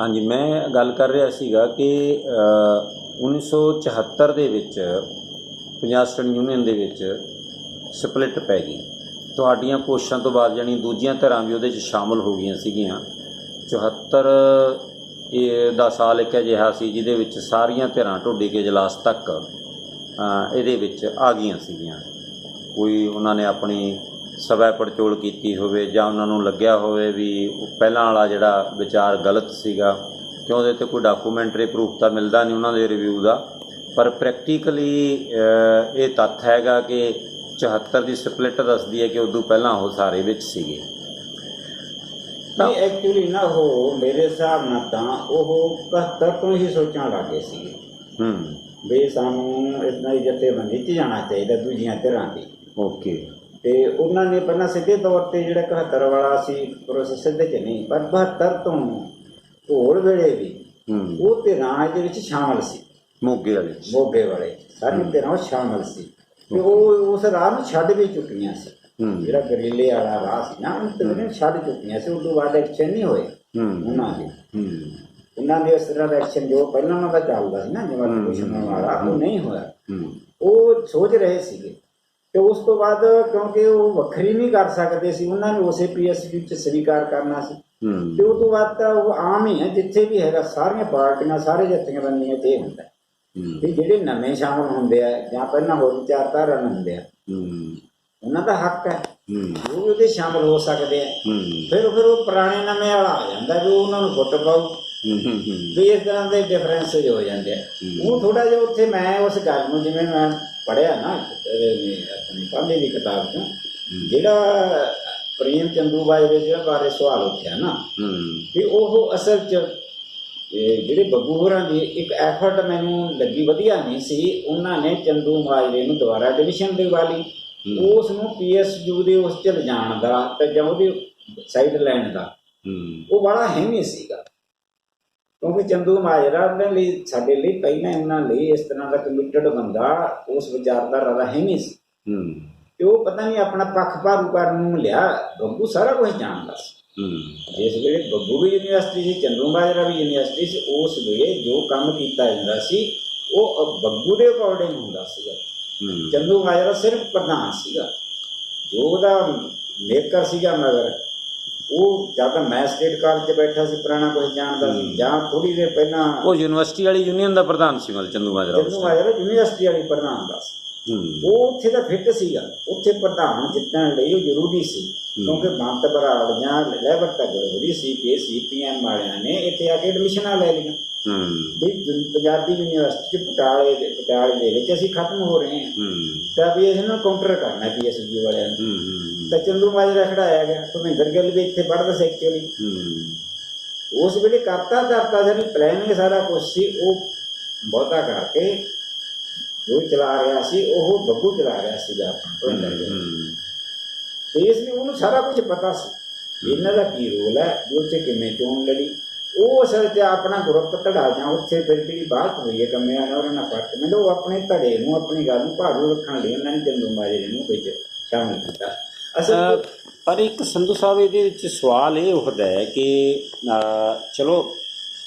ਹਾਂਜੀ ਮੈਂ ਗੱਲ ਕਰ ਰਿਹਾ ਸੀਗਾ ਕਿ ਅ, 1974 ਦੇ ਵਿੱਚ ਪੰਜਾਬ ਸਟੂਡੈਂਟ ਯੂਨੀਅਨ ਦੇ ਵਿੱਚ ਸਪਲਿਟ ਪੈ ਗਈ। ਤੁਹਾਡੀਆਂ ਕੋਸ਼ਿਸ਼ਾਂ ਤੋਂ ਬਾਅਦ ਜਾਣੀ ਦੂਜੀਆਂ ਧਿਰਾਂ ਵੀ ਉਹਦੇ 'ਚ ਸ਼ਾਮਲ ਹੋ ਗਈਆਂ ਸੀਗੀਆਂ। 74 ਇਹ ਦਾ ਸਾਲ ਇੱਕ ਅਜਿਹਾ ਸੀ ਜਿਹਦੇ ਵਿੱਚ ਸਾਰੀਆਂ ਧਿਰਾਂ ਢੋਡੀ ਕੇ ਜਲਾਸ ਤੱਕ ਇਹਦੇ ਵਿੱਚ ਆ ਗਈਆਂ ਸੀਗੀਆਂ। ਕੋਈ ਉਹਨਾਂ ਨੇ ਆਪਣੀ ਸਵੈ ਪੜਚੋਲ ਕੀਤੀ ਹੋਵੇ ਜਾਂ ਉਹਨਾਂ ਨੂੰ ਲੱਗਿਆ ਹੋਵੇ ਵੀ ਉਹ ਪਹਿਲਾਂ ਵਾਲਾ ਜਿਹੜਾ ਵਿਚਾਰ ਗਲਤ ਸੀਗਾ ਕਿਉਂ ਉਹਦੇ ਤੇ ਕੋਈ ਡਾਕੂਮੈਂਟਰੀ ਪ੍ਰੂਫ ਤਾਂ ਮਿਲਦਾ ਨਹੀਂ ਉਹਨਾਂ ਦੇ ਰਿਵਿਊ ਦਾ? ਪਰ ਪ੍ਰੈਕਟੀਕਲੀ ਇਹ ਤੱਥ ਹੈਗਾ ਕਿ 74 ਦੀ ਸਪਲਿਟ ਦੱਸਦੀ ਹੈ ਕਿ ਉਦੋਂ ਪਹਿਲਾਂ ਉਹ ਸਾਰੇ ਵਿੱਚ ਸੀਗੇ। ਨਹੀਂ ਐਕਚੁਅਲੀ ਨਾ ਉਹ ਮੇਰੇ ਹਿਸਾਬ ਨਾਲ ਤਾਂ ਉਹ 71 ਤੋਂ ਹੀ ਸੋਚਣ ਲੱਗੇ ਸੀਗੇ। ਹੂੰ। ਵੀ ਸਾਨੂੰ ਇਤਨਾ ਹੀ ਜਥੇਬੰਦੀ ਚ ਜਾਣਾ ਚਾਹੀਦਾ ਦੂਜੀਆਂ ਤਰ੍ਹਾਂ ਦੀ। ਓਕੇ ਤੇ ਉਹਨਾਂ ਨੇ ਪਹਿਲਾਂ ਸਿੱਧੇ ਤੌਰ ਤੇ ਜਿਹੜਾ 71 ਵਾਲਾ ਸੀ ਪ੍ਰੋਸੈਸ ਸਿੱਧੇ ਚ ਨਹੀਂ ਪਰ 72 ਤੋਂ ਹੋਲ ਵੇਲੇ ਵੀ ਉਹ ਧਿਰਾਂ ਦੇ ਵਿੱਚ ਸ਼ਾਮਲ ਸੀ। ਮੋਗੇ ਵਾਲੇ। ਮੋਗੇ ਵਾਲੇ ਸਾਰੀ ਧਿਰਾਂ ਉਹ ਸ਼ਾਮਲ ਸੀ। ਤੇ ਉਹ ਉਸ ਰਾਹ ਨੂੰ ਛੱਡ ਵੀ ਚੁੱਕੀਆਂ ਸੀ। ਜਿਹੜਾ ਗਰੀਲੇ ਵਾਲਾ ਰਾਹ ਸੀ ਨਾ ਉਹ ਤੇ ਛੱਡ ਚੁੱਕੀਆਂ ਸੀ। ਉਸ ਤੋਂ ਬਾਅਦ ਐਕਸ਼ਨ ਨਹੀਂ ਹੋਏ। ਉਹਨਾਂ ਦੇ। ਉਹਨਾਂ ਦੇ ਇਸ ਤਰ੍ਹਾਂ ਦਾ ਐਕਸ਼ਨ ਜੋ ਪਹਿਲਾਂ ਉਹਨਾਂ ਦਾ ਚੱਲਦਾ ਸੀ ਨਾ ਜਿਵੇਂ ਕਮਿਸ਼ਨ ਵਾਲਾ ਉਹ ਨਹੀਂ ਹੋਇਆ। ਉਹ ਸੋਚ ਰਹੇ ਸੀਗੇ। ਤੇ ਉਸ ਤੋਂ ਬਾਅਦ ਕਿਉਂਕਿ ਉਹ ਵੱਖਰੀ ਨਹੀਂ ਕਰ ਸਕਦੇ ਸੀ ਉਹਨਾਂ ਨੇ ਉਸੇ ਪੀਐਸਪੀ ਚ ਸਵੀਕਾਰ ਕਰਨਾ ਸੀ। ਤੇ ਉਸ ਤੋਂ ਬਾਅਦ ਤਾਂ ਉਹ ਆਮ ਹੀ ਹੈ ਜਿੱਥੇ ਵੀ ਹੈਗਾ ਸਾਰੀਆਂ ਪਾਰਟੀਆਂ ਸਾਰੇ ਜਥੇਬੰਦੀਆਂ ਤੇ ਇਹ ਹੁੰਦਾ ਵੀ ਜਿਹੜੇ ਨਵੇਂ ਸ਼ਾਮਲ ਹੁੰਦੇ ਆ ਜਾਂ ਪਹਿਲਾਂ ਹੋਰ ਵਿਚਾਰਧਾਰਾ ਹੁੰਦੇ ਆ ਉਹਨਾਂ ਦਾ ਹੱਕ ਹੈ। ਉਹ ਵੀ ਉਹਦੇ ਸ਼ਾਮਲ ਹੋ ਸਕਦੇ ਆ। ਫਿਰ ਫਿਰ ਉਹ ਪੁਰਾਣੇ ਨਵੇਂ ਵਾਲਾ ਆ ਜਾਂਦਾ ਵੀ ਉਹਨਾਂ ਨੂੰ ਫੁੱਟ ਪਾਉ ਵੀ ਇਸ ਤਰ੍ਹਾਂ ਦੇ ਡਿਫਰੈਂਸ ਹੋ ਜਾਂਦੇ ਆ। ਉਹ ਥੋੜਾ ਜਿਹਾ ਉੱਥੇ ਮੈਂ ਉਸ ਗੱਲ ਨੂੰ ਜਿਵੇਂ ਮੈਂ ਪੜਿਆ ਨਾ ਆਪਣੀ ਪਹਿਲੇ ਦੀ ਕਿਤਾਬ ਚੋਂ ਜਿਹੜਾ ਪ੍ਰੇਮ ਚੰਦੂ ਬਾਈ ਦੇ ਬਾਰੇ ਸਵਾਲ ਉੱਠਿਆ ਨਾ ਵੀ ਉਹ ਅਸਲ 'ਚ ਜਿਹੜੇ ਬੱਬੂ ਹੋਰਾਂ ਦੀ ਇੱਕ ਐਫਰਟ ਮੈਨੂੰ ਲੱਗੀ ਵਧੀਆ ਨਹੀਂ ਸੀ ਉਹਨਾਂ ਨੇ ਚੰਦੂ ਮਾਜਰੇ ਨੂੰ ਦੁਬਾਰਾ ਡਿਵੀਜ਼ਨ ਦਿਵਾ ਲਈ ਉਸ ਨੂੰ ਪੀਐਸਯੂ ਦੇ ਉਸ ਚ ਲਿਜਾਣ ਦਾ ਤੇ ਜਾਂ ਉਹਦੀ ਸਾਈਡ ਲੈਣ ਦਾ। ਉਹ ਬੜਾ ਹੈਮੀ ਸੀਗਾ। ਕਿਉਂਕਿ ਚੰਦੂ ਮਾਜਰਾ ਦੇ ਲਈ ਸਾਡੇ ਲਈ ਪਹਿਲਾਂ ਇਹਨਾਂ ਲਈ ਇਸ ਤਰ੍ਹਾਂ ਦਾ ਕਮਿਟਡ ਬੰਦਾ ਉਸ ਵਿਚਾਰਧਾਰਾ ਦਾ ਹੈਮੀ ਸੀ। ਹੂੰ। ਤੇ ਉਹ ਪਤਾ ਨਹੀਂ ਆਪਣਾ ਪੱਖ ਭਾਰੂ ਕਰਨ ਨੂੰ ਲਿਆ ਬੱਬੂ ਸਾਰਾ ਕੁਝ ਜਾਣਦਾ ਸੀ। ਹੂੰ। ਜਿਸ ਵੇਲੇ ਬੱਬੂ ਵੀ ਯੂਨੀਵਰਸਿਟੀ ਸੀ ਚੰਦੂ ਮਾਜਰਾ ਵੀ ਯੂਨੀਵਰਸਿਟੀ ਸੀ ਉਸ ਵੇਲੇ ਜੋ ਕੰਮ ਕੀਤਾ ਜਾਂਦਾ ਸੀ ਉਹ ਬੱਬੂ ਦੇ ਅਕੋਰਡਿੰਗ ਹੁੰਦਾ ਸੀਗਾ। ਹੂੰ। ਚੰਦੂ ਮਾਜਰਾ ਸਿਰਫ ਪ੍ਰਧਾਨ ਸੀਗਾ। ਜੋ ਉਹਦਾ ਮੇਕਰ ਸੀਗਾ ਮਗਰ। ਉਹ ਜਦ ਮੈਂ ਸਟੇਟ ਕਾਲਜ 'ਚ ਬੈਠਾ ਸੀ ਪੁਰਾਣਾ ਕੁਝ ਜਾਣਦਾ ਸੀ ਜਾਂ ਥੋੜੀ ਦੇਰ ਪਹਿਲਾਂ ਉਹ ਯੂਨੀਵਰਸਿਟੀ ਵਾਲੀ ਯੂਨੀਅਨ ਦਾ ਪ੍ਰਧਾਨ ਸੀ ਮਤਲਬ ਚੰਦੂ ਮਾਜਰਾ ਚੰਦੂ ਮਾਜਰਾ ਯੂਨੀਵਰਸਿਟੀ ਵਾਲੀ ਪ੍ਰਧਾਨ ਦਾ ਸੀ। ਉਹ ਉੱਥੇ ਦਾ ਫਿੱਟ ਸੀਗਾ। ਉੱਥੇ ਪ੍ਰਧਾਨ ਜਿੱਤਣ ਲਈ ਉਹ ਜ਼ਰੂਰੀ ਸੀ ਕਿਉਂਕਿ ਬੰਤ ਬਰਾੜ ਜਾਂ ਲੈਬਰ ਤੱਕ ਜ਼ਰੂਰੀ ਸੀ ਕਿ ਸੀਪੀਐਮ ਵਾਲਿਆਂ ਨੇ ਇੱਥੇ ਆ ਕੇ ਐਡਮਿਸ਼ਨਾਂ ਲੈ ਲਈਆਂ। ਹੂੰ। ਵੀ ਜ- ਪੰਜਾਬੀ ਯੂਨੀਵਰਸਿਟੀ ਪਟਿਆਲੇ ਦੇ ਪਟਿਆਲੇ ਦੇ ਵਿੱਚ ਅਸੀਂ ਖਤਮ ਹੋ ਰਹੇ ਹਾਂ। ਹੂੰ। ਤਾਂ ਵੀ ਇਹਨਾਂ ਨੂੰ ਕਾਊਂਟਰ ਕਰਨਾ ਪੀਐਸਜੀ ਵਾਲਿਆਂ ਨੂੰ। ਤਾਂ ਚੰਦੂ ਮਾਜਰਾ ਖੜਾਇਆ ਗਿਆ ਭੁਪਿੰਦਰ ਗਿੱਲ ਵੀ ਇੱਥੇ ਪੜ੍ਹਦਾ ਸੀ ਐਕਚੁਅਲੀ ਉਸ ਵੇਲੇ ਕਰਤਾ ਕਰਤਾ ਜਿਹੜੀ ਪਲੈਨਿੰਗ ਸਾਰਾ ਕੁਝ ਸੀ ਉਹ ਬਹੁਤਾ ਕਰਕੇ ਜੋ ਚਲਾ ਰਿਹਾ ਸੀ ਉਹ ਬੱਬੂ ਚਲਾ ਰਿਹਾ ਸੀਗਾ ਤੇ ਇਸ ਲਈ ਉਹਨੂੰ ਸਾਰਾ ਕੁਝ ਪਤਾ ਸੀ। ਇਹਨਾਂ ਦਾ ਕੀ ਰੋਲ ਹੈ ਉੱਥੇ ਕਿਵੇਂ ਚੋਣ ਲੜੀ। ਉਹ ਅਸਲ 'ਚ ਆਪਣਾ ਗਰੁੱਪ ਧੜਾ ਜਾਂ ਉੱਥੇ ਫਿਰ ਜਿਹੜੀ ਬਾਤ ਹੋਈ ਹੈ ਕੰਮਿਆਂ ਨਾਲ ਉਹਨਾਂ ਨਾਲ ਫ਼ਰਕ ਮੈਨੂੰ ਉਹ ਆਪਣੇ ਧੜੇ ਨੂੰ ਆਪਣੀ ਗੱਲ ਨੂੰ ਭਾਰੂ ਰੱਖਣ ਲਈ ਉਹਨਾਂ ਨੇ ਚੰਦੂ ਮਾਜਰੇ ਨੂੰ ਵਿੱਚ ਸ਼ਾਮਲ ਕੀਤਾ। ਅਸਲ ਪਰ ਇੱਕ ਸੰਧੂ ਸਾਹਿਬ ਇਹਦੇ ਵਿੱਚ ਸਵਾਲ ਇਹ ਉੱਠਦਾ ਹੈ ਕਿ ਚਲੋ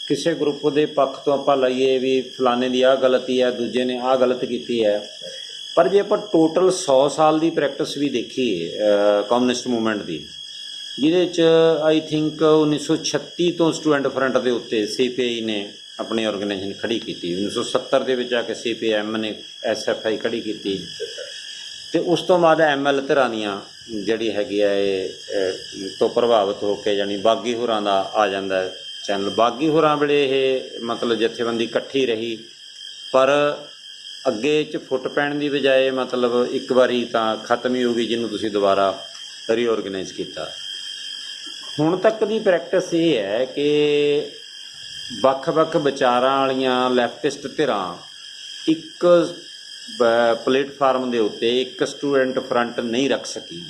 ਕਿਸੇ ਗਰੁੱਪ ਦੇ ਪੱਖ ਤੋਂ ਆਪਾਂ ਲਈਏ ਵੀ ਫਲਾਣੇ ਦੀ ਆਹ ਗਲਤੀ ਹੈ ਦੂਜੇ ਨੇ ਆਹ ਗਲਤ ਕੀਤੀ ਹੈ। ਪਰ ਜੇ ਆਪਾਂ ਟੋਟਲ 100 ਸਾਲ ਦੀ ਪ੍ਰੈਕਟਿਸ ਵੀ ਦੇਖੀਏ ਕਮਿਊਨਿਸਟ ਮੂਵਮੈਂਟ ਦੀ ਜਿਹਦੇ ਚ ਆਈ ਥਿੰਕ 1936 ਤੋਂ ਸਟੂਡੈਂਟ ਫਰੰਟ ਦੇ ਉੱਤੇ ਸੀਪੀਆਈ ਨੇ ਆਪਣੀ ਆਰਗੇਨਾਈਜੇਸ਼ਨ ਖੜੀ ਕੀਤੀ। 1970 ਦੇ ਵਿੱਚ ਆ ਕੇ ਸੀਪੀਐਮ ਨੇ ਐਸਐਫਆਈ ਖੜੀ ਕੀਤੀ। ਤੇ ਉਸ ਤੋਂ ਬਾਅਦ ਐਮਐਲ ਧਿਰਾਨੀਆਂ ਜਿਹੜੀ ਹੈਗੀ ਆ ਇਹ ਤੋਂ ਪ੍ਰਭਾਵਿਤ ਹੋ ਕੇ ਜਾਨੀ ਬਾਗੀ ਹੋਰਾਂ ਦਾ ਆ ਜਾਂਦਾ ਚੈਨਲ। ਬਾਗੀ ਹੋਰਾਂ ਵੇਲੇ ਇਹ ਮਤਲਬ ਜਥੇਬੰਦੀ ਇਕੱਠੀ ਰਹੀ, ਪਰ ਅੱਗੇ ਚ ਫੁੱਟ ਪੈਣ ਦੀ ਬਜਾਏ ਮਤਲਬ ਇੱਕ ਵਾਰੀ ਤਾਂ ਖਤਮ ਹੀ ਹੋ ਗਈ ਜਿਹਨੂੰ ਤੁਸੀਂ ਦੁਬਾਰਾ ਰੀਆਰਗੇਨਾਈਜ਼ ਕੀਤਾ। ਹੁਣ ਤੱਕ ਦੀ ਪ੍ਰੈਕਟਿਸ ਇਹ ਹੈ ਕਿ ਵੱਖ-ਵੱਖ ਵਿਚਾਰਾਂ ਵਾਲੀਆਂ ਲੈਫਟਿਸਟ ਧਿਰਾਂ ਇੱਕ ਪਲੇਟਫਾਰਮ ਦੇ ਉੱਤੇ ਇੱਕ ਸਟੂਡੈਂਟ ਫਰੰਟ ਨਹੀਂ ਰੱਖ ਸਕੀ।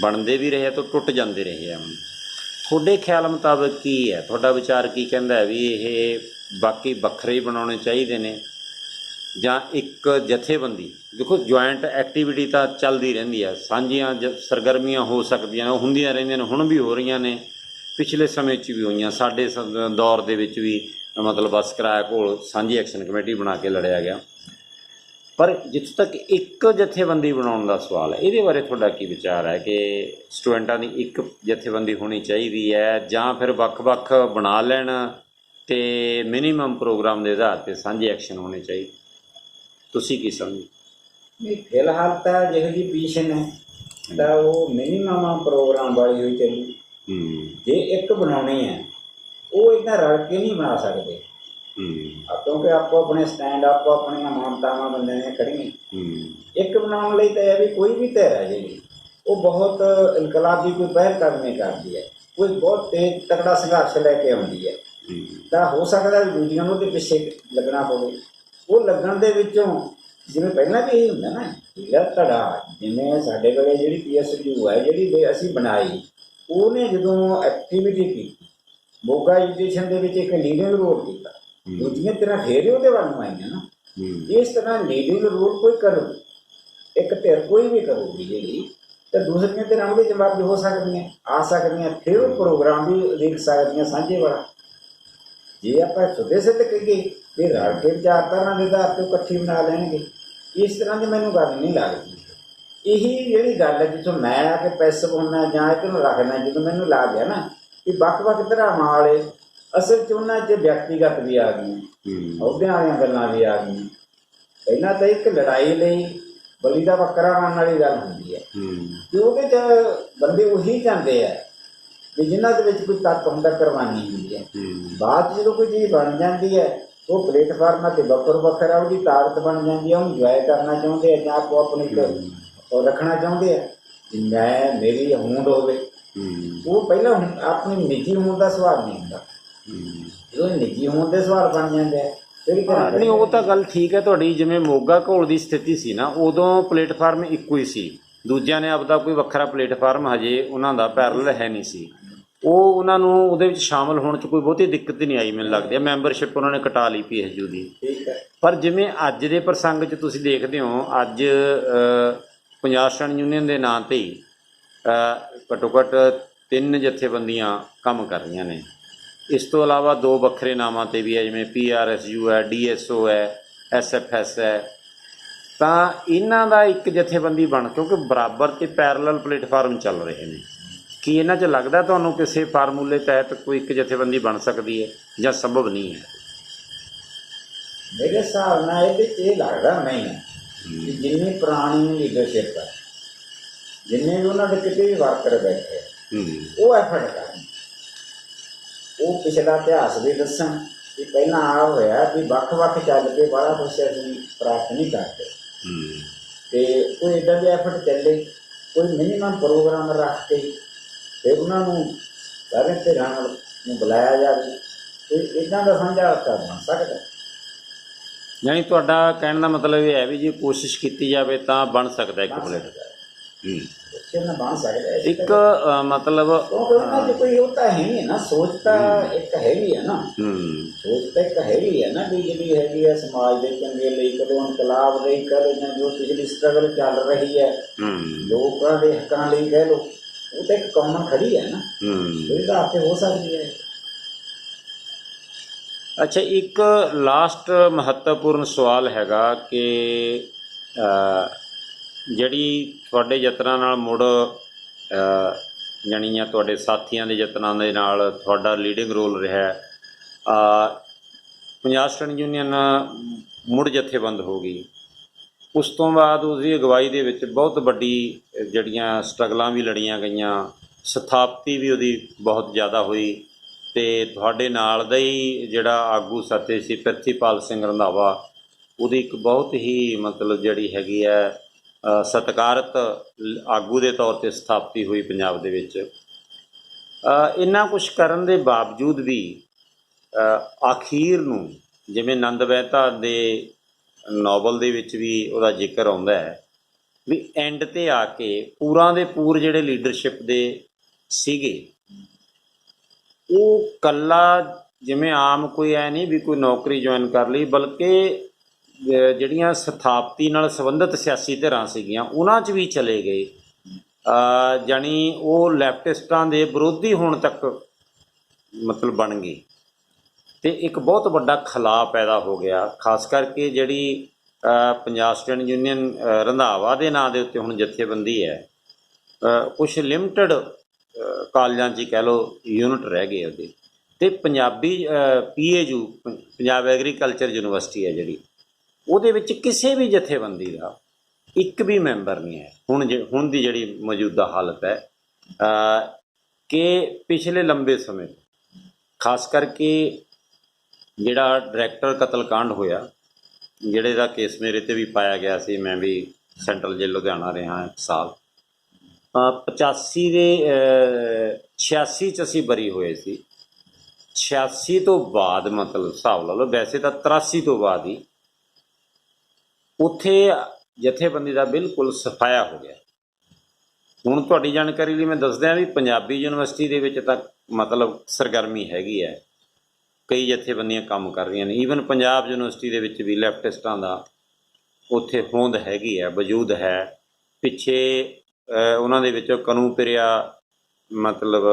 ਬਣਦੇ ਵੀ ਰਹੇ ਤਾਂ ਟੁੱਟ ਜਾਂਦੇ ਰਹੇ ਆ। ਤੁਹਾਡੇ ਖਿਆਲ ਮੁਤਾਬਕ ਕੀ ਹੈ? ਤੁਹਾਡਾ ਵਿਚਾਰ ਕੀ ਕਹਿੰਦਾ ਹੈ ਵੀ ਇਹ ਬਾਕੀ ਵੱਖਰੇ ਹੀ ਬਣਾਉਣੇ ਚਾਹੀਦੇ ਨੇ? ਜਾਂ ਇੱਕ ਜਥੇਬੰਦੀ? ਦੇਖੋ ਜੁਆਇੰਟ ਐਕਟੀਵਿਟੀ ਤਾਂ ਚੱਲਦੀ ਰਹਿੰਦੀ ਆ। ਸਾਂਝੀਆਂ ਜ- ਸਰਗਰਮੀਆਂ ਹੋ ਸਕਦੀਆਂ ਨੇ, ਉਹ ਹੁੰਦੀਆਂ ਰਹਿੰਦੀਆਂ ਨੇ, ਹੁਣ ਵੀ ਹੋ ਰਹੀਆਂ ਨੇ। ਪਿਛਲੇ ਸਮੇਂ 'ਚ ਵੀ ਹੋਈਆਂ, ਸਾਡੇ ਦੌਰ ਦੇ ਵਿੱਚ ਵੀ ਮਤਲਬ ਬਸ ਕਿਰਾਇਆ ਕੋਲ ਸਾਂਝੀ ਐਕਸ਼ਨ ਕਮੇਟੀ ਬਣਾ ਕੇ ਲੜਿਆ ਗਿਆ। ਪਰ ਜਿੱਥੇ ਤੱਕ ਇੱਕ ਜਥੇਬੰਦੀ ਬਣਾਉਣ ਦਾ ਸਵਾਲ ਹੈ ਇਹਦੇ ਬਾਰੇ ਤੁਹਾਡਾ ਕੀ ਵਿਚਾਰ ਹੈ ਕਿ ਸਟੂਡੈਂਟਾਂ ਦੀ ਇੱਕ ਜਥੇਬੰਦੀ ਹੋਣੀ ਚਾਹੀਦੀ ਹੈ ਜਾਂ ਫਿਰ ਵੱਖ-ਵੱਖ ਬਣਾ ਲੈਣ ਤੇ ਮਿਨੀਮਮ ਪ੍ਰੋਗਰਾਮ ਦੇ ਆਧਾਰ ਤੇ ਸਾਂਝੀ ਐਕਸ਼ਨ ਹੋਣੀ ਚਾਹੀਦੀ? ਤੁਸੀਂ ਕੀ ਸਮਝਦੇ? ਨਹੀਂ ਫਿਲਹਾਲ ਤਾਂ ਜਿਹੋ ਜੀ ਪੀਸ਼ਨ ਹੈ ਤਾਂ ਉਹ ਮਿਨੀਮਮ ਪ੍ਰੋਗਰਾਮ ਵਾਲੀ ਹੋਈ ਚੱਲੂ। ਹੂੰ। ਜੇ ਇੱਕ ਬਣਾਉਣੀ ਹੈ ਉਹ ਇਦਾਂ ਰਲ ਕੇ ਨਹੀਂ ਬਣਾ ਸਕਦੇ। ਹੂੰ। ਆ ਕਿਉਂਕਿ ਆਪੋ ਆਪਣੇ ਸਟੈਂਡ ਆਪੋ ਆਪਣੀਆਂ ਮਾਨਤਾਵਾਂ ਬੰਦੇ ਨੇ ਖੜੀਆਂ ਹੂੰ। ਇੱਕ ਬਣਾਉਣ ਲਈ ਤਾਂ ਇਹ ਵੀ ਕੋਈ ਵੀ ਧਿਰ ਹੈ ਜਿਹੜੀ ਉਹ ਬਹੁਤ ਇਨਕਲਾਬੀ ਕੋਈ ਪਹਿਲ ਕਦਮੀ ਕਰਦੀ ਹੈ। ਕੋਈ ਬਹੁਤ ਤੇਜ਼ ਤਕੜਾ ਸੰਘਰਸ਼ ਲੈ ਕੇ ਆਉਂਦੀ ਹੈ। ਹੂੰ। ਤਾਂ ਹੋ ਸਕਦਾ ਵੀ ਦੂਜਿਆਂ ਨੂੰ ਉਹਦੇ ਪਿੱਛੇ ਲੱਗਣਾ ਪਵੇ। ਉਹ ਲੱਗਣ ਦੇ ਵਿੱਚੋਂ ਜਿਵੇਂ ਪਹਿਲਾਂ ਵੀ ਇਹ ਹੁੰਦਾ ਨਾ ਜਿਹੜਾ ਧੜਾ ਜਿਵੇਂ ਸਾਡੇ ਵੇਲੇ ਜਿਹੜੀ ਪੀਐਸਯੂ ਹੈ ਜਿਹੜੀ ਵੀ ਅਸੀਂ ਬਣਾਈ ਉਹਨੇ ਜਦੋਂ ਐਕਟੀਵਿਟੀ ਕੀਤੀ ਮੋਗਾ ਐਜੂਕੇਸ਼ਨ ਦੇ ਵਿੱਚ ਇੱਕ ਲੀਡਿੰਗ ਰੋਲ ਕੀਤਾ। ਦੂਜੀਆਂ ਤਰ੍ਹਾਂ ਫੇਰ ਉਹਦੇ ਵੱਲ ਨੂੰ ਆਈਆਂ ਨਾ। ਇਸ ਤਰ੍ਹਾਂ ਲੀਡਿੰਗ ਰੋਲ ਕੋਈ ਕਰੂ। ਇੱਕ ਧਿਰ ਕੋਈ ਵੀ ਕਰੂਗੀ ਜਿਹੜੀ ਤਾਂ ਦੂਸਰੀਆਂ ਧਿਰਾਂ ਉਹਦੇ ਜਵਾਬ ਹੋ ਸਕਦੀਆਂ ਆ ਸਕਦੀਆਂ ਫਿਰ ਉਹ ਪ੍ਰੋਗਰਾਮ ਵੀ ਦੇਖ ਸਕਦੀਆਂ ਸਾਂਝੇ ਵਾਲਾ। ਜੇ ਆਪਾਂ ਸੁਦੇ ਸਿੱਧ ਕਹੀਏ ਵੀ ਰਲ ਕੇ ਵਿਚਾਰਧਾਰਾ ਦੇ ਆਧਾਰ ਤੇ ਇਕੱਠੀ ਬਣਾ ਲੈਣਗੇ ਇਸ ਤਰ੍ਹਾਂ ਦੀ ਮੈਨੂੰ ਗੱਲ ਨਹੀਂ ਲੱਗਦੀ। ਇਹੀ ਜਿਹੜੀ ਗੱਲ ਹੈ ਜਿੱਥੋਂ ਮੈਂ ਆ ਕੇ ਪੈਸਿਵ ਹੋਣਾ ਜਾਂ ਇਹ ਨੂੰ ਰੱਖਣਾ ਜਦੋਂ ਮੈਨੂੰ ਲੱਗ ਗਿਆ ਨਾ ਕਿ ਵੱਖ-ਵੱਖ ਧਰਾਵਾਂ ਵਾਲੇ ਅਸਲ 'ਚ ਉਹਨਾਂ 'ਚ ਵਿਅਕਤੀਗਤ ਵੀ ਆ ਗਈਆਂ। ਅਹੁਦਿਆਂ ਵਾਲੀਆਂ ਗੱਲਾਂ ਵੀ ਆ ਗਈਆਂ। ਪਹਿਲਾਂ ਤਾਂ ਇੱਕ ਲੜਾਈ ਲਈ ਬਲੀ ਦਾ ਬੱਕਰਾ ਬਣਨ ਵਾਲੀ ਗੱਲ ਹੁੰਦੀ ਹੈ। ਕਿ ਉਹਦੇ 'ਚ ਬੰਦੇ ਉਹੀ ਜਾਂਦੇ ਆ ਕਿ ਜਿਨ੍ਹਾਂ ਦੇ ਵਿੱਚ ਕੋਈ ਤੱਤ ਹੁੰਦਾ ਕੁਰਬਾਨੀ ਹੁੰਦੀ ਹੈ। ਬਾਅਦ ਜਦੋਂ ਕੋਈ ਚੀਜ਼ ਬਣ ਜਾਂਦੀ ਹੈ ਉਹ ਪਲੇਟਫਾਰਮਾਂ ਤੇ ਵੱਖਰ ਵੱਖਰਾ ਉਹਦੀ ਤਾਕਤ ਬਣ ਜਾਂਦੀ ਹੈ ਉਹਨੂੰ ਇੰਜੋਏ ਕਰਨਾ ਚਾਹੁੰਦੇ ਆ ਜਾਂ ਆਪੋ ਆਪਣੀ ਉਹ ਰੱਖਣਾ ਚਾਹੁੰਦੇ ਆ ਕਿ ਮੈਂ ਮੇਰੀ ਹੋਂਦ ਹੋਵੇ। ਉਹ ਪਹਿਲਾਂ ਹੁਣ ਆਪਣੀ ਨਿੱਜੀ ਹੋਂਦ ਦਾ ਸਵਾਲ ਨਹੀਂ ਹੁੰਦਾ। ਜਦੋਂ ਨਿੱਜੀ ਹੋਂਦ ਦੇ ਸਵਾਲ ਬਣ ਜਾਂਦੇ ਆ ਨਹੀਂ ਉਹ ਤਾਂ ਗੱਲ ਠੀਕ ਹੈ ਤੁਹਾਡੀ ਜਿਵੇਂ ਮੋਗਾ ਘੋਲ ਦੀ ਸਥਿਤੀ ਸੀ ਨਾ ਉਦੋਂ ਪਲੇਟਫਾਰਮ ਇੱਕੋ ਹੀ ਸੀ। ਦੂਜਿਆਂ ਨੇ ਆਪਦਾ ਕੋਈ ਵੱਖਰਾ ਪਲੇਟਫਾਰਮ ਹਜੇ ਉਹਨਾਂ ਦਾ ਪੈਰਲਲ ਹੈ ਨਹੀਂ ਸੀ। ਉਹ ਉਹਨਾਂ ਨੂੰ ਉਹਦੇ ਵਿੱਚ ਸ਼ਾਮਲ ਹੋਣ 'ਚ ਕੋਈ ਬਹੁਤੀ ਦਿੱਕਤ ਨਹੀਂ ਆਈ ਮੈਨੂੰ ਲੱਗਦੀ ਹੈ ਮੈਂਬਰਸ਼ਿਪ ਉਹਨਾਂ ਨੇ ਕਟਾ ਲਈ ਪੀਐਸਯੂ ਦੀ। ਠੀਕ ਹੈ। ਪਰ ਜਿਵੇਂ ਅੱਜ ਦੇ ਪ੍ਰਸੰਗ 'ਚ ਤੁਸੀਂ ਦੇਖਦੇ ਹੋ ਅੱਜ ਪੰਜਾਬ ਸਟੂਡੈਂਟ ਯੂਨੀਅਨ ਦੇ ਨਾਂ ਤੇ ਹੀ ਘੱਟੋ ਘੱਟ ਤਿੰਨ ਜਥੇਬੰਦੀਆਂ ਕੰਮ ਕਰ ਰਹੀਆਂ ਨੇ। ਇਸ ਤੋਂ ਇਲਾਵਾ ਦੋ ਵੱਖਰੇ ਨਾਮਾਂ ਤੇ ਵੀ ਹੈ, ਜਿਵੇਂ ਪੀਆਰਐਸਯੂ ਹੈ ਡੀਐਸਓ ਹੈ ਐਸਐਫਐਸ ਹੈ। ਤਾਂ ਇਹਨਾਂ ਦਾ ਇੱਕ ਜਥੇਬੰਦੀ ਬਣ, ਕਿਉਂਕਿ ਬਰਾਬਰ ਤੇ ਪੈਰਲਲ ਪਲੇਟਫਾਰਮ ਚੱਲ ਰਹੇ ਨੇ। ਕੀ ਇਹਨਾਂ 'ਚ ਲੱਗਦਾ ਤੁਹਾਨੂੰ ਕਿਸੇ ਫਾਰਮੂਲੇ ਤਹਿਤ ਕੋਈ ਇੱਕ ਜਥੇਬੰਦੀ ਬਣ ਸਕਦੀ ਹੈ, ਜਾਂ ਸੰਭਵ ਨਹੀਂ ਹੈ? ਮੇਰੇ ਹਿਸਾਬ ਨਾਲ ਇਹਦੇ ਇਹ ਲੱਗਦਾ ਨਹੀਂ ਹੈ ਜਿੰਨੀ ਪੁਰਾਣੀ ਲੀਡਰਸ਼ਿਪ ਹੈ ਜਿੰਨੇ ਵੀ ਉਹਨਾਂ ਦੇ ਕਿਤੇ ਵੀ ਵਰਕਰ ਬੈਠੇ ਉਹ ਐਫਰਟ ਕਰਨ ਉਹ ਪਿਛਲਾ ਇਤਿਹਾਸ ਵੀ ਦੱਸਣ ਕਿ ਪਹਿਲਾਂ ਆ ਹੋਇਆ ਵੀ ਵੱਖ-ਵੱਖ ਚੱਲ ਕੇ ਬੜਾ ਕੁਛ ਅਸੀਂ ਪ੍ਰਾਪਤ ਨਹੀਂ ਕਰਦੇ। ਤੇ ਕੋਈ ਇਦਾਂ ਦੇ ਐਫਰਟ ਚੱਲੇ ਕੋਈ ਮਿਨੀਮਮ ਪ੍ਰੋਗਰਾਮ ਰੱਖ ਕੇ ਤੇ ਉਹਨਾਂ ਨੂੰ ਸਾਰੇ ਧਿਰਾਂ ਨਾਲ ਨੂੰ ਬੁਲਾਇਆ ਜਾਵੇ ਤੇ ਇਦਾਂ ਦਾ ਕਰ ਬਣ ਸਕਦਾ। ਯਾਨੀ ਤੁਹਾਡਾ ਕਹਿਣ ਦਾ ਮਤਲਬ ਇਹ ਹੈ ਵੀ ਜੇ ਕੋਸ਼ਿਸ਼ ਕੀਤੀ ਜਾਵੇ ਤਾਂ ਬਣ ਸਕਦਾ ਹੈ। ਹੂੰ ਇੱਕ ਮਤਲਬ ਕੋਈ ਉਹ ਤਾਂ ਹੈ ਨਹੀਂ ਨਾ ਸੋਚ ਤਾਂ ਇੱਕ ਹੈ ਨਾ ਹੂੰ ਸੋਚ ਤਾਂ ਇੱਕ ਹੈਗੀ ਹੈ ਨਾ ਵੀ ਜਿਹੜੀ ਹੈਗੀ ਹੈ ਸਮਾਜ ਦੇ ਚੰਗੇ ਲਈ ਕਦੋਂ ਇਨਕਲਾਬ ਲਈ ਕਦੇ ਜਾਂ ਜੋ ਪਿਛਲੀ ਸਟਰਗਲ ਚੱਲ ਰਹੀ ਹੈ ਹੂੰ ਲੋਕਾਂ ਦੇ ਹੱਕਾਂ ਲਈ ਕਹਿ ਲੋ ਉਹ ਤਾਂ ਇੱਕ ਕਾਮਨ ਖੜੀ ਹੈ ਨਾ ਹੂੰ ਇਹਦਾ ਆਪੇ ਹੋ ਸਕਦੀ ਹੈ ਅੱਛਾ ਇੱਕ ਲਾਸਟ ਮਹੱਤਵਪੂਰਨ ਸਵਾਲ ਹੈਗਾ ਕਿ ਜਿਹੜੀ ਤੁਹਾਡੇ ਯਤਨਾਂ ਨਾਲ ਮੁੜ ਜਾਣੀ ਆ ਤੁਹਾਡੇ ਸਾਥੀਆਂ ਦੇ ਯਤਨਾਂ ਦੇ ਨਾਲ ਤੁਹਾਡਾ ਲੀਡਿੰਗ ਰੋਲ ਰਿਹਾ ਹੈ ਅ, ਪੰਜਾਬ ਸਟੂਡੈਂਟ ਯੂਨੀਅਨ ਮੁੜ ਜਥੇਬੰਦ ਹੋ ਗਈ। ਉਸ ਤੋਂ ਬਾਅਦ ਉਸਦੀ ਅਗਵਾਈ ਦੇ ਵਿੱਚ ਬਹੁਤ ਵੱਡੀ ਜਿਹੜੀਆਂ ਸਟਰਗਲਾਂ ਵੀ ਲੜੀਆਂ ਗਈਆਂ ਸਥਾਪਤੀ ਵੀ ਉਹਦੀ ਬਹੁਤ ਜ਼ਿਆਦਾ ਹੋਈ ਤੇ ਤੁਹਾਡੇ ਨਾਲ ਦਾ ਹੀ ਜਿਹੜਾ ਆਗੂ ਸਾਥੀ ਸੀ ਪ੍ਰਿਥੀਪਾਲ ਸਿੰਘ ਰੰਧਾਵਾ ਉਹਦੀ ਇੱਕ ਬਹੁਤ ਹੀ ਮਤਲਬ ਜਿਹੜੀ ਹੈਗੀ ਹੈ ਸਤਿਕਾਰਤ ਆਗੂ ਦੇ ਤੌਰ ਤੇ ਸਥਾਪਤੀ ਹੋਈ ਪੰਜਾਬ ਦੇ ਵਿੱਚ। ਅ, ਇੰਨਾ ਕੁਝ ਕਰਨ ਦੇ ਬਾਵਜੂਦ ਵੀ ਅ, ਆਖੀਰ ਨੂੰ ਜਿਵੇਂ ਨੰਦ ਬਹਿਤਾ ਦੇ ਨੋਵਲ ਦੇ ਵਿੱਚ ਵੀ ਉਹਦਾ ਜ਼ਿਕਰ ਆਉਂਦਾ ਹੈ ਵੀ ਐਂਡ ਤੇ ਆ ਕੇ ਪੂਰਾਂ ਦੇ ਪੂਰ ਜਿਹੜੇ ਲੀਡਰਸ਼ਿਪ ਦੇ ਸੀਗੇ ਉਹ ਕੱਲਾ ਜਿਵੇਂ ਆਮ ਕੋਈ ਐ ਨਹੀਂ ਵੀ ਕੋਈ ਨੌਕਰੀ ਜੁਆਇਨ ਕਰ ਲਈ ਬਲਕਿ ਜਿਹੜੀਆਂ ਸਥਾਪਤੀ ਨਾਲ ਸੰਬੰਧਿਤ ਸਿਆਸੀ ਧਿਰਾਂ ਸੀਗੀਆਂ, ਉਹਨਾਂ 'ਚ ਵੀ ਚਲੇ ਗਏ। ਅ ਜਾਣੀ ਉਹ ਲੈਫਟਿਸਟਾਂ ਦੇ ਵਿਰੋਧੀ ਹੋਣ ਤੱਕ ਮਤਲਬ ਬਣ ਗਏ। ਤੇ ਇੱਕ ਬਹੁਤ ਵੱਡਾ ਖਲਾ ਪੈਦਾ ਹੋ ਗਿਆ, ਖਾਸ ਕਰਕੇ ਜਿਹੜੀ ਪੰਜਾਬ ਸਟੂਡੈਂਟ ਯੂਨੀਅਨ ਰੰਧਾਵਾ ਦੇ ਨਾਂ ਦੇ ਉੱਤੇ ਹੁਣ ਜਥੇਬੰਦੀ ਹੈ। ਕੁਝ ਲਿਮਟਿਡ ਕਾਲਜਾਂ 'ਚ ਹੀ ਕਹਿ ਲਓ ਯੂਨਿਟ ਰਹਿ ਗਏ ਉਹਦੇ। ਤੇ Punjabi PAU, Punjab Agriculture University ਹੈ ਜਿਹੜੀ। ਉਹਦੇ ਵਿੱਚ ਕਿਸੇ ਵੀ ਜਥੇਬੰਦੀ ਦਾ ਇੱਕ ਵੀ ਮੈਂਬਰ ਨਹੀਂ ਹੈ। ਹੁਣ ਜੇ- ਹੁਣ ਦੀ ਜਿਹੜੀ ਮੌਜੂਦਾ ਹਾਲਤ ਹੈ ਕਿ ਪਿਛਲੇ ਲੰਬੇ ਸਮੇਂ ਤੋਂ ਖਾਸ ਕਰਕੇ ਜਿਹੜਾ ਡਾਇਰੈਕਟਰ ਕਤਲकांड ਹੋਇਆ ਜਿਹੜੇ ਦਾ ਕੇਸ ਮੇਰੇ ਤੇ ਵੀ ਪਾਇਆ ਗਿਆ ਸੀ ਮੈਂ ਵੀ ਸੈਂਟਰਲ ਜੇਲ੍ਹ ਲੁਧਿਆਣਾ ਰਿਹਾ ਇੱਕ ਸਾਲ ਅ, 85 ਦੇ ਅ, 86 ਚ ਅਸੀਂ ਬਰੀ ਹੋਏ ਸੀ। 86 ਤੋਂ ਬਾਅਦ ਮਤਲਬ ਹਿਸਾਬ ਲਾ ਲਓ ਵੈਸੇ ਤਾਂ 83 ਤੋਂ ਬਾਅਦ ਹੀ ਉੱਥੇ ਜਥੇਬੰਦੀ ਦਾ ਬਿਲਕੁਲ ਸਫਾਇਆ ਹੋ ਗਿਆ। ਹੁਣ ਤੁਹਾਡੀ ਜਾਣਕਾਰੀ ਲਈ ਮੈਂ ਦੱਸਦਿਆਂ ਵੀ ਪੰਜਾਬੀ ਯੂਨੀਵਰਸਿਟੀ ਦੇ ਵਿੱਚ ਤਾਂ ਮਤਲਬ ਸਰਗਰਮੀ ਹੈਗੀ ਹੈ। ਕਈ ਜਥੇਬੰਦੀਆਂ ਕੰਮ ਕਰ ਰਹੀਆਂ ਨੇ। ਈਵਨ ਪੰਜਾਬ ਯੂਨੀਵਰਸਿਟੀ ਦੇ ਵਿੱਚ ਵੀ ਲੈਫਟਿਸਟਾਂ ਦਾ ਉੱਥੇ ਹੋਂਦ ਹੈਗੀ ਹੈ, ਵਜੂਦ ਹੈ। ਪਿੱਛੇ ਉਹਨਾਂ ਦੇ ਵਿੱਚੋਂ ਕਨੂ ਪਿਰਿਆ ਮਤਲਬ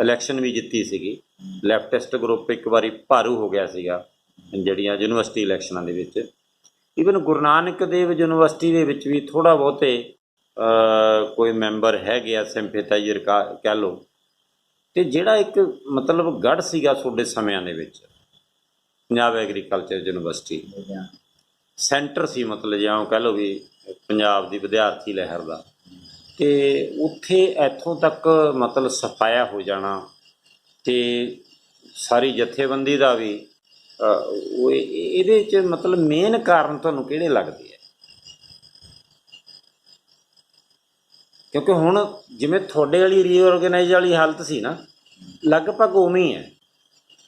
ਇਲੈਕਸ਼ਨ ਵੀ ਜਿੱਤੀ ਸੀਗੀ। ਲੈਫਟਿਸਟ ਗਰੁੱਪ ਇੱਕ ਵਾਰੀ ਭਾਰੂ ਹੋ ਗਿਆ ਸੀਗਾ, ਜਿਹੜੀਆਂ ਯੂਨੀਵਰਸਿਟੀ ਇਲੈਕਸ਼ਨਾਂ ਦੇ ਵਿੱਚ। ਈਵਨ ਗੁਰੂ ਨਾਨਕ ਦੇਵ ਯੂਨੀਵਰਸਿਟੀ ਦੇ ਵਿੱਚ ਵੀ ਥੋੜਾ ਬਹੁਤੇ ਕੋਈ ਮੈਂਬਰ ਹੈਗੇ ਆ ਸਿੰਪੈਥਾਈਜ਼ਰ ਕਹਿ ਲਓ। ਤੇ ਜਿਹੜਾ ਇੱਕ ਮਤਲਬ ਗੜ ਸੀਗਾ ਤੁਹਾਡੇ ਸਮਿਆਂ ਦੇ ਵਿੱਚ, ਪੰਜਾਬ ਐਗਰੀਕਲਚਰ ਯੂਨੀਵਰਸਿਟੀ ਸੈਂਟਰ ਸੀ ਮਤਲਬ ਜਿਵੇਂ ਕਹਿ ਲਓ ਵੀ ਪੰਜਾਬ ਦੀ ਵਿਦਿਆਰਥੀ ਲਹਿਰ ਦਾ। ਤੇ ਉੱਥੇ ਇੱਥੋਂ ਤੱਕ ਮਤਲਬ ਸਫਾਇਆ ਹੋ ਜਾਣਾ ਤੇ ਸਾਰੀ ਜਥੇਬੰਦੀ ਦਾ ਵੀ ਉਹ ਇਹਦੇ ਚ ਮਤਲਬ ਮੇਨ ਕਾਰਨ ਤੁਹਾਨੂੰ ਕਿਹੜੇ ਲੱਗਦੇ ਆ? ਕਿਉਂਕਿ ਹੁਣ ਜਿਵੇਂ ਤੁਹਾਡੇ ਵਾਲੀ ਰੀਆਰਗੇਨਾਈਜ਼ ਵਾਲੀ ਹਾਲਤ ਸੀ ਨਾ, ਲਗਭਗ ਉਵੇਂ ਹੀ ਹੈ।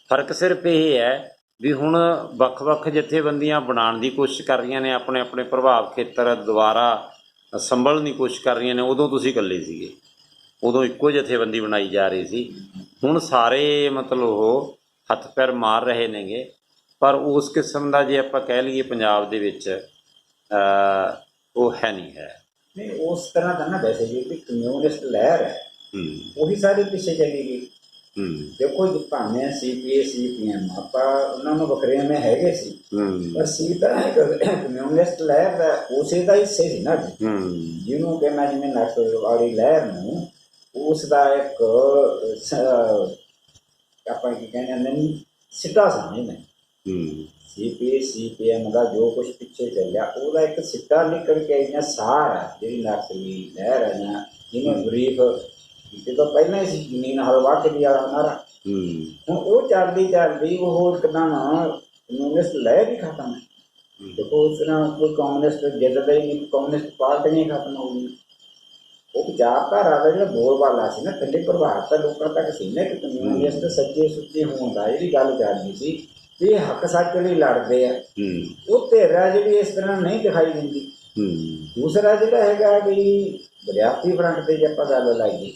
ਫ਼ਰਕ ਸਿਰਫ ਇਹ ਹੈ ਵੀ ਹੁਣ ਵੱਖ-ਵੱਖ ਜਥੇਬੰਦੀਆਂ ਬਣਾਉਣ ਦੀ ਕੋਸ਼ਿਸ਼ ਕਰ ਰਹੀਆਂ ਨੇ, ਆਪਣੇ ਆਪਣੇ ਪ੍ਰਭਾਵ ਖੇਤਰ ਦੁਆਰਾ ਸੰਭਲਣ ਦੀ ਕੋਸ਼ਿਸ਼ ਕਰ ਰਹੀਆਂ ਨੇ, ਉਦੋਂ ਤੁਸੀਂ ਇਕੱਲੇ ਸੀਗੇ। ਉਦੋਂ ਇੱਕੋ ਜਥੇਬੰਦੀ ਬਣਾਈ ਜਾ ਰਹੀ ਸੀ। ਹੁਣ ਸਾਰੇ ਮਤਲਬ ਉਹ ਹੱਥ ਪੈਰ ਮਾਰ ਰਹੇ ਨੇਗੇ। ਪਰ ਉਸ ਕਿਸਮ ਦਾ ਜੇ ਆਪਾਂ ਕਹਿ ਲਈਏ ਪੰਜਾਬ ਦੇ ਵਿੱਚ ਉਹ ਹੈ ਨਹੀਂ ਹੈ। ਨਹੀਂ ਉਸ ਤਰ੍ਹਾਂ ਦਾ ਨਾ ਵੈਸੇ ਜਿਹੜੀ ਕਮਿਊਨਿਸਟ ਲਹਿਰ ਹੈ। ਹੂੰ। ਉਹੀ ਸਾਰੇ ਪਿੱਛੇ ਚਲੀ ਗਈ। ਹੂੰ। ਦੇਖੋ ਜੀ ਭਾਵੇਂ ਸੀਪੀਏ ਸੀਪੀਐਮ ਆਪਾਂ ਉਹਨਾਂ ਨੂੰ ਵੱਖਰਿਆਂ ਮੈਂ ਹੈਗੇ ਸੀ। ਹੂੰ। ਪਰ ਸੀ ਤਾਂ ਇੱਕ ਕਮਿਊਨਿਸਟ ਲਹਿਰ ਦਾ ਉਸੇ ਦਾ ਹਿੱਸੇ ਸੀ ਨਾ। ਹੂੰ। ਜਿਹਨੂੰ ਕਿ ਮੈਂ ਜਿਵੇਂ ਨਕਸਲ ਵਾਲੀ ਲਹਿਰ ਨੂੰ ਉਸ ਦਾ ਇੱਕ ਆਪਾਂ ਕੀ ਕਹਿੰਦੇ ਨੇ ਸਿੱਟਾ ਸਮਝਦੇ ਹੂੰ। ਸੀਪੀਏ ਸੀਪੀਐਮ ਦਾ ਜੋ ਕੁਝ ਪਿੱਛੇ ਚੱਲਿਆ ਉਹਦਾ ਇੱਕ ਸਿੱਟਾ ਨਿਕਲ ਕੇ ਆਈਆਂ ਸਾਰ ਹੈ ਜਿਹੜੀ ਨਕਸਲੀ ਲਹਿਰ ਹੈ ਨਾ ਜਿਹਨੇ ਕਿਤੇ ਤੋਂ ਪਹਿਲਾਂ ਹੀ ਸੀ ਜ਼ਮੀਨ ਹਲਵਾ ਕੇ ਲਿਆ ਨਾਰਾ ਹੂੰ। ਹੁਣ ਉਹ ਚੱਲਦੀ ਚੱਲਦੀ ਉਹ ਇੱਕਦਮ ਕਮਿਊਨਿਸਟ ਲਹਿਰ ਹੀ ਖਤਮ ਹੈ। ਦੇਖੋ ਉਸ ਤਰ੍ਹਾਂ ਕੋਈ ਕਮਿਊਨਿਸਟ ਜਿੱਤਦਾ ਹੀ ਨਹੀਂ ਕਮਿਊਨਿਸਟ ਪਾਰਟੀ ਹੀ ਖਤਮ ਹੋ ਗਈ ਉਹ ਵਿਚਾਰਧਾਰਾ ਦਾ ਜਿਹੜਾ ਬੋਲਬਾਲਾ ਸੀ ਨਾ ਥੱਲੇ ਪ੍ਰਭਾਵ ਤਾਂ ਲੋਕਾਂ ਤੱਕ ਸੀ ਨਾ ਕਿ ਕਮਿਊਨਿਸਟ ਸੱਚੇ ਸੁੱਚੇ ਹੋਣ ਦਾ ਜਿਹੜੀ ਗੱਲ ਚੱਲਦੀ ਸੀ। ਇਹ ਹੱਕ ਸੱਚ ਲਈ ਲੜਦੇ ਆ। ਉਹ ਧਿਰਾ ਜਿਹੜੀ ਇਸ ਤਰ੍ਹਾਂ ਨਹੀਂ ਦਿਖਾਈ ਦਿੰਦੀ। ਦੂਸਰਾ ਜਿਹੜਾ ਹੈਗਾ ਵੀ ਵਿਦਿਆਰਥੀ ਫਰੰਟ ਤੇ ਜੇ ਆਪਾਂ ਗੱਲ ਲਾਈਏ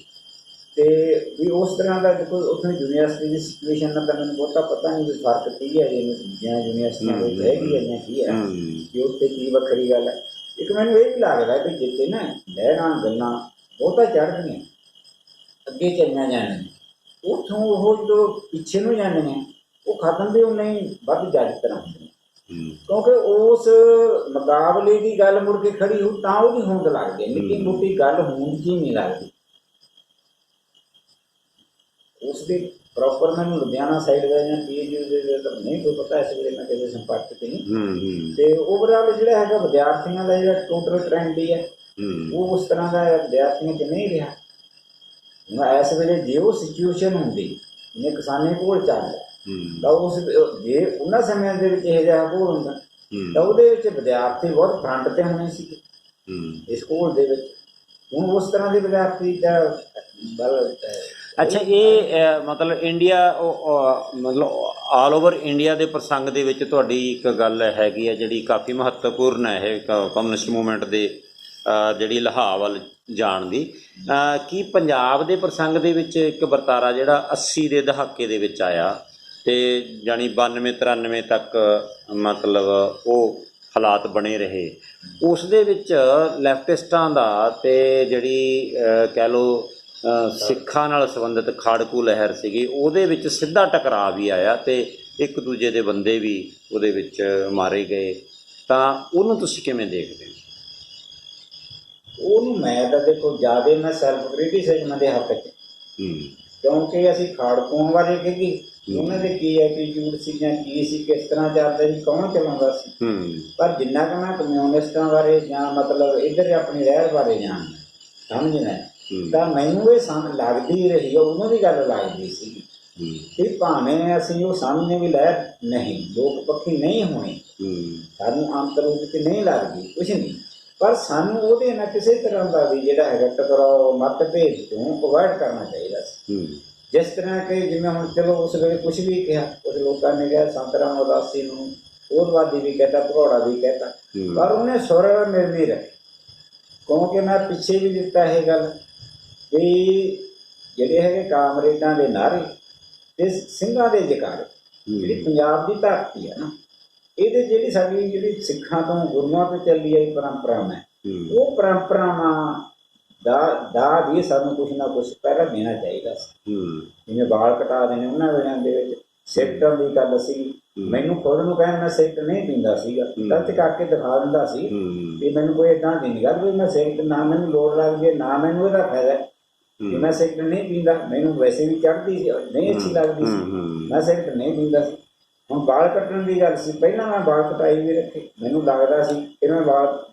ਤੇ ਵੀ ਉਸ ਤਰ੍ਹਾਂ ਦਾ ਦੇਖੋ ਉੱਥੇ ਯੂਨੀਵਰਸਿਟੀ ਦੀ ਸਿਚੁਏਸ਼ਨ ਦਾ ਤਾਂ ਮੈਨੂੰ ਬਹੁਤਾ ਪਤਾ ਨਹੀਂ ਵੀ ਫ਼ਰਕ ਕੀ ਹੈ ਜਿਵੇਂ ਦੂਜੀਆਂ ਯੂਨੀਵਰਸਿਟੀਆਂ ਵਿੱਚ ਹੈ ਜਾਂ ਕੀ ਹੈ ਹੂੰ। ਕਿ ਉੱਥੇ ਕੀ ਵੱਖਰੀ ਗੱਲ ਹੈ। ਇੱਕ ਮੈਨੂੰ ਇਹ ਵੀ ਲੱਗਦਾ ਕਿ ਜਿੱਥੇ ਨਾ ਲਹਿਰਾਂ ਗੱਲਾਂ ਬਹੁਤਾ ਚੜ੍ਹਦੀਆਂ ਅੱਗੇ ਚੱਲੀਆਂ ਜਾਂਦੀਆਂ ਉੱਥੋਂ ਉਹ ਜਦੋਂ ਪਿੱਛੇ ਨੂੰ ਜਾਂਦੀਆਂ ਉਹ ਖਤਮ ਵੀ ਉਨੇ ਹੀ ਵੱਧ ਹੁੰਦੀਆਂ ਹੂੰ। ਕਿਉਂਕਿ ਉਸ ਮੁਕਾਬਲੇ ਦੀ ਗੱਲ ਮੁੜ ਕੇ ਖੜੀ ਹੋ ਤਾਂ ਉਹਦੀ ਹੋਂਦ ਲੱਗਦੀ ਨਿੱਕੀ ਮੋਟੀ ਗੱਲ ਹੋਂਦ ਜੀ ਨਹੀਂ ਲੱਗਦੀ। ਉਸ ਦੇ ਪ੍ਰੋਪਰ ਮੈਨੂੰ ਲੁਧਿਆਣਾ ਸਾਈਡ ਦਾ ਜਾਂ ਪੀਏਯੂ ਦੇ ਦੇ ਤਾਂ ਨਹੀਂ ਕੋਈ ਪਤਾ ਇਸ ਵੇਲੇ ਮੈਂ ਕਿਸੇ ਸੰਪਰਕ ਤੇ ਨਹੀਂ। ਤੇ ਓਵਰਆਲ ਜਿਹੜਾ ਹੈਗਾ ਵਿਦਿਆਰਥੀਆਂ ਦਾ ਜਿਹੜਾ ਟੋਟਲ ਟ੍ਰੈਂਡ ਹੀ ਹੈ ਉਹ ਉਸ ਤਰ੍ਹਾਂ ਦਾ ਵਿਦਿਆਰਥੀਆਂ 'ਚ ਨਹੀਂ ਰਿਹਾ। ਹੁਣ ਇਸ ਵੇਲੇ ਜੇ ਉਹ ਸਿਚੁਏਸ਼ਨ ਹੁੰਦੀ ਜਿਵੇਂ ਕਿਸਾਨੀ ਕੋਲ ਚੱਲ ਰਿਹਾ ਹੂੰ ਤਾਂ ਉਸ ਜੇ ਉਹਨਾਂ ਸਮਿਆਂ ਦੇ ਵਿੱਚ ਇਹ ਜਿਹਾ ਕੋਲ ਹੁੰਦਾ ਤਾਂ ਉਹਦੇ ਵਿੱਚ ਵਿਦਿਆਰਥੀ ਬਹੁਤ ਫਰੰਟ ਤੇ ਹੋਣੇ ਸੀ। ਇਸ ਸਕੂਲ ਦੇ ਵਿੱਚ। ਹੁਣ ਉਸ ਤਰ੍ਹਾਂ ਦੇ ਵਿਦਿਆਰਥੀ ਦਾ ਬਲ ਅੱਛਾ ਇਹ ਮਤਲਬ ਇੰਡੀਆ ਮਤਲਬ ਆਲ ਓਵਰ ਇੰਡੀਆ ਦੇ ਪ੍ਰਸੰਗ ਦੇ ਵਿੱਚ ਤੁਹਾਡੀ ਇੱਕ ਗੱਲ ਹੈਗੀ ਹੈ ਜਿਹੜੀ ਕਾਫੀ ਮਹੱਤਵਪੂਰਨ ਹੈ ਇਹ ਕ- ਕਮਿਊਨਿਸਟ ਮੂਵਮੈਂਟ ਦੇ ਜਿਹੜੀ ਲਹਾਵ ਵੱਲ ਜਾਣ ਦੀ। ਕੀ ਪੰਜਾਬ ਦੇ ਪ੍ਰਸੰਗ ਦੇ ਵਿੱਚ ਇੱਕ ਵਰਤਾਰਾ ਜਿਹੜਾ 80 ਦੇ ਦਹਾਕੇ ਦੇ ਵਿੱਚ ਆਇਆ ਤੇ ਜਾਨੀ 92 93 ਤੱਕ ਮਤਲਬ ਉਹ ਹਾਲਾਤ ਬਣੇ ਰਹੇ। ਉਸ ਦੇ ਵਿੱਚ ਲੈਫਟਿਸਟਾਂ ਦਾ ਤੇ ਜਿਹੜੀ ਕਹਿ ਅ, ਸਿੱਖਾਂ ਨਾਲ ਸੰਬੰਧਿਤ ਖਾੜਕੂ ਲਹਿਰ ਸੀਗੀ ਉਹਦੇ ਵਿੱਚ ਸਿੱਧਾ ਟਕਰਾਅ ਵੀ ਆਇਆ ਤੇ ਇੱਕ ਦੂਜੇ ਦੇ ਬੰਦੇ ਵੀ ਉਹਦੇ ਵਿੱਚ ਮਾਰੇ ਗਏ। ਤਾਂ ਉਹਨੂੰ ਤੁਸੀਂ ਕਿਵੇਂ ਦੇਖਦੇ ਹੋ? ਉਹਨੂੰ ਮੈਂ ਤਾਂ ਦੇਖੋ ਜਿਆਦੇ ਮੈਂ ਸੈਲਫ ਕ੍ਰਿਟਿਸਿਜ਼ਮ ਦੇ ਹੱਕ 'ਚ। ਹੂੰ। ਕਿਉਂਕਿ ਅਸੀਂ ਖਾੜਕੂਆਂ ਵਾਲੇ ਕਿਉਂਕਿ ਉਹਨਾਂ ਦੇ ਕੀ ਐਟੀਟਿਊਡ ਸੀ ਜਾਂ ਕੀ ਸੀ ਕਿਸ ਤਰ੍ਹਾਂ ਚੱਲਦਾ ਸੀ ਕੌਣ ਚਲਾਉਂਦਾ ਸੀ। ਪਰ ਜਿੰਨਾ ਕਿ ਮੈਂ ਕਮਿਊਨਿਸਟਾਂ ਬਾਰੇ ਜਾਂ ਮਤਲਬ ਇੱਧਰ ਆਪਣੀ ਰਹਿਰ ਬਾਰੇ ਜਾਣਦਾ ਸਮਝਣਾ ਤਾਂ ਮੈਨੂੰ ਇਹ ਸਮਝ ਲੱਗਦੀ ਰਹੀ ਉਹਨੂੰ ਵੀ ਗੱਲ ਲੱਗਦੀ ਸੀ ਕਿ ਭਾਵੇਂ ਅਸੀਂ ਉਹ ਸਾਹਮਣੇ ਵੀ ਲੈ ਨਹੀਂ ਲੋਕ ਪੱਖੀ ਨਹੀਂ ਹੋਣੇ ਸਾਨੂੰ ਆਮ ਰੂਪ ਤੇ ਨਹੀਂ ਲੱਗਦੀ ਕੁਛ ਨਹੀਂ। ਪਰ ਸਾਨੂੰ ਉਹਦੇ ਨਾਲ ਕਿਸੇ ਤਰ੍ਹਾਂ ਦਾ ਵੀ ਜਿਹੜਾ ਹੈਗਾ ਟਕਰਾਓ ਮਤਭੇਦ ਤੋਂ ਅਵੋਇਡ ਕਰਨਾ ਚਾਹੀਦਾ ਸੀ। ਜਿਸ ਤਰ੍ਹਾਂ ਕਿ ਜਿਵੇਂ ਹੁਣ ਚਲੋ ਉਸ ਵੇਲੇ ਕੁਝ ਵੀ ਕਿਹਾ ਉਸ ਲੋਕਾਂ ਨੇ ਕਿਹਾ ਸੰਤ ਰਾਮ ਉਦਾਸੀ ਨੂੰ ਉਰਵਾਦੀ ਵੀ ਕਹਤਾ ਭਗੌੜਾ ਵੀ ਕਹਤਾ। ਪਰ ਉਹਨੇ ਸੁਰ ਮਿਲਦੀ ਰੱਖੀ। ਕਿਉਂਕਿ ਮੈਂ ਪਿੱਛੇ ਵੀ ਦਿੱਤਾ ਇਹ ਗੱਲ ਕਿ ਜਿਹੜੇ ਹੈਗੇ ਕਾਮਰੇਡਾਂ ਦੇ ਨਾਰੇ ਤੇ ਸਿੰਘਾਂ ਦੇ ਜਕਾਰੇ ਜਿਹੜੀ ਪੰਜਾਬ ਦੀ ਧਰਤੀ ਹੈ ਨਾ ਇਹਦੇ ਜਿਹੜੀ ਸਾਡੀ ਜਿਹੜੀ ਸਿੱਖਾਂ ਤੋਂ ਗੁਰੂਆਂ ਤੋਂ ਚੱਲੀ ਆਈ ਪਰੰਪਰਾ ਹੈ ਹੂੰ। ਉਹ ਪਰੰਪਰਾਵਾਂ ਦਾ ਦਾ ਵੀ ਸਾਨੂੰ ਕੁਝ ਨਾ ਕੁਝ ਪਹਿਲਾਂ ਦੇਣਾ ਚਾਹੀਦਾ ਸੀ। ਹੂੰ। ਜਿਵੇਂ ਵਾਲ ਕਟਾ ਦੇਣੇ ਉਹਨਾਂ ਵੇਲਿਆਂ ਦੇ ਵਿੱਚ ਸਿੱਟਾਂ ਦੀ ਗੱਲ ਸੀ। ਮੈਨੂੰ ਖੁਦ ਨੂੰ ਕਹਿਣ ਮੈਂ ਸਿੱਟ ਨਹੀਂ ਪੀਂਦਾ ਸੀਗਾ। ਗਲਤ ਕਰਕੇ ਦਿਖਾ ਦਿੰਦਾ ਸੀ ਵੀ ਮੈਨੂੰ ਕੋਈ ਇਦਾਂ ਦੀ ਨਹੀਂ ਗੱਲ ਵੀ ਮੈਂ ਸਿੱਟ ਨਾ ਮੈਨੂੰ ਲੋੜ ਲੱਗਦੀ ਨਾ ਮੈਨੂੰ ਇਹਦਾ ਫਾਇਦਾ ਕਿ ਮੈਂ ਸਿੱਟ ਨਹੀਂ ਪੀਂਦਾ ਮੈਨੂੰ ਵੈਸੇ ਵੀ ਚੜ੍ਹਦੀ ਸੀ ਨਹੀਂ ਅੱਛੀ ਲੱਗਦੀ ਸੀ। ਮੈਂ ਸਿਰਫ ਨਹੀਂ ਪੀਂਦਾ ਸੀ। ਹੁਣ ਵਾਲ ਕੱਟਣ ਦੀ ਗੱਲ ਸੀ ਪਹਿਲਾਂ ਮੈਂ ਵਾਲ ਕਟਾਈ ਵੀ ਰੱਖੇ। ਮੈਨੂੰ ਲੱਗਦਾ ਸੀ ਕਿ ਮੈਂ ਵਾਲ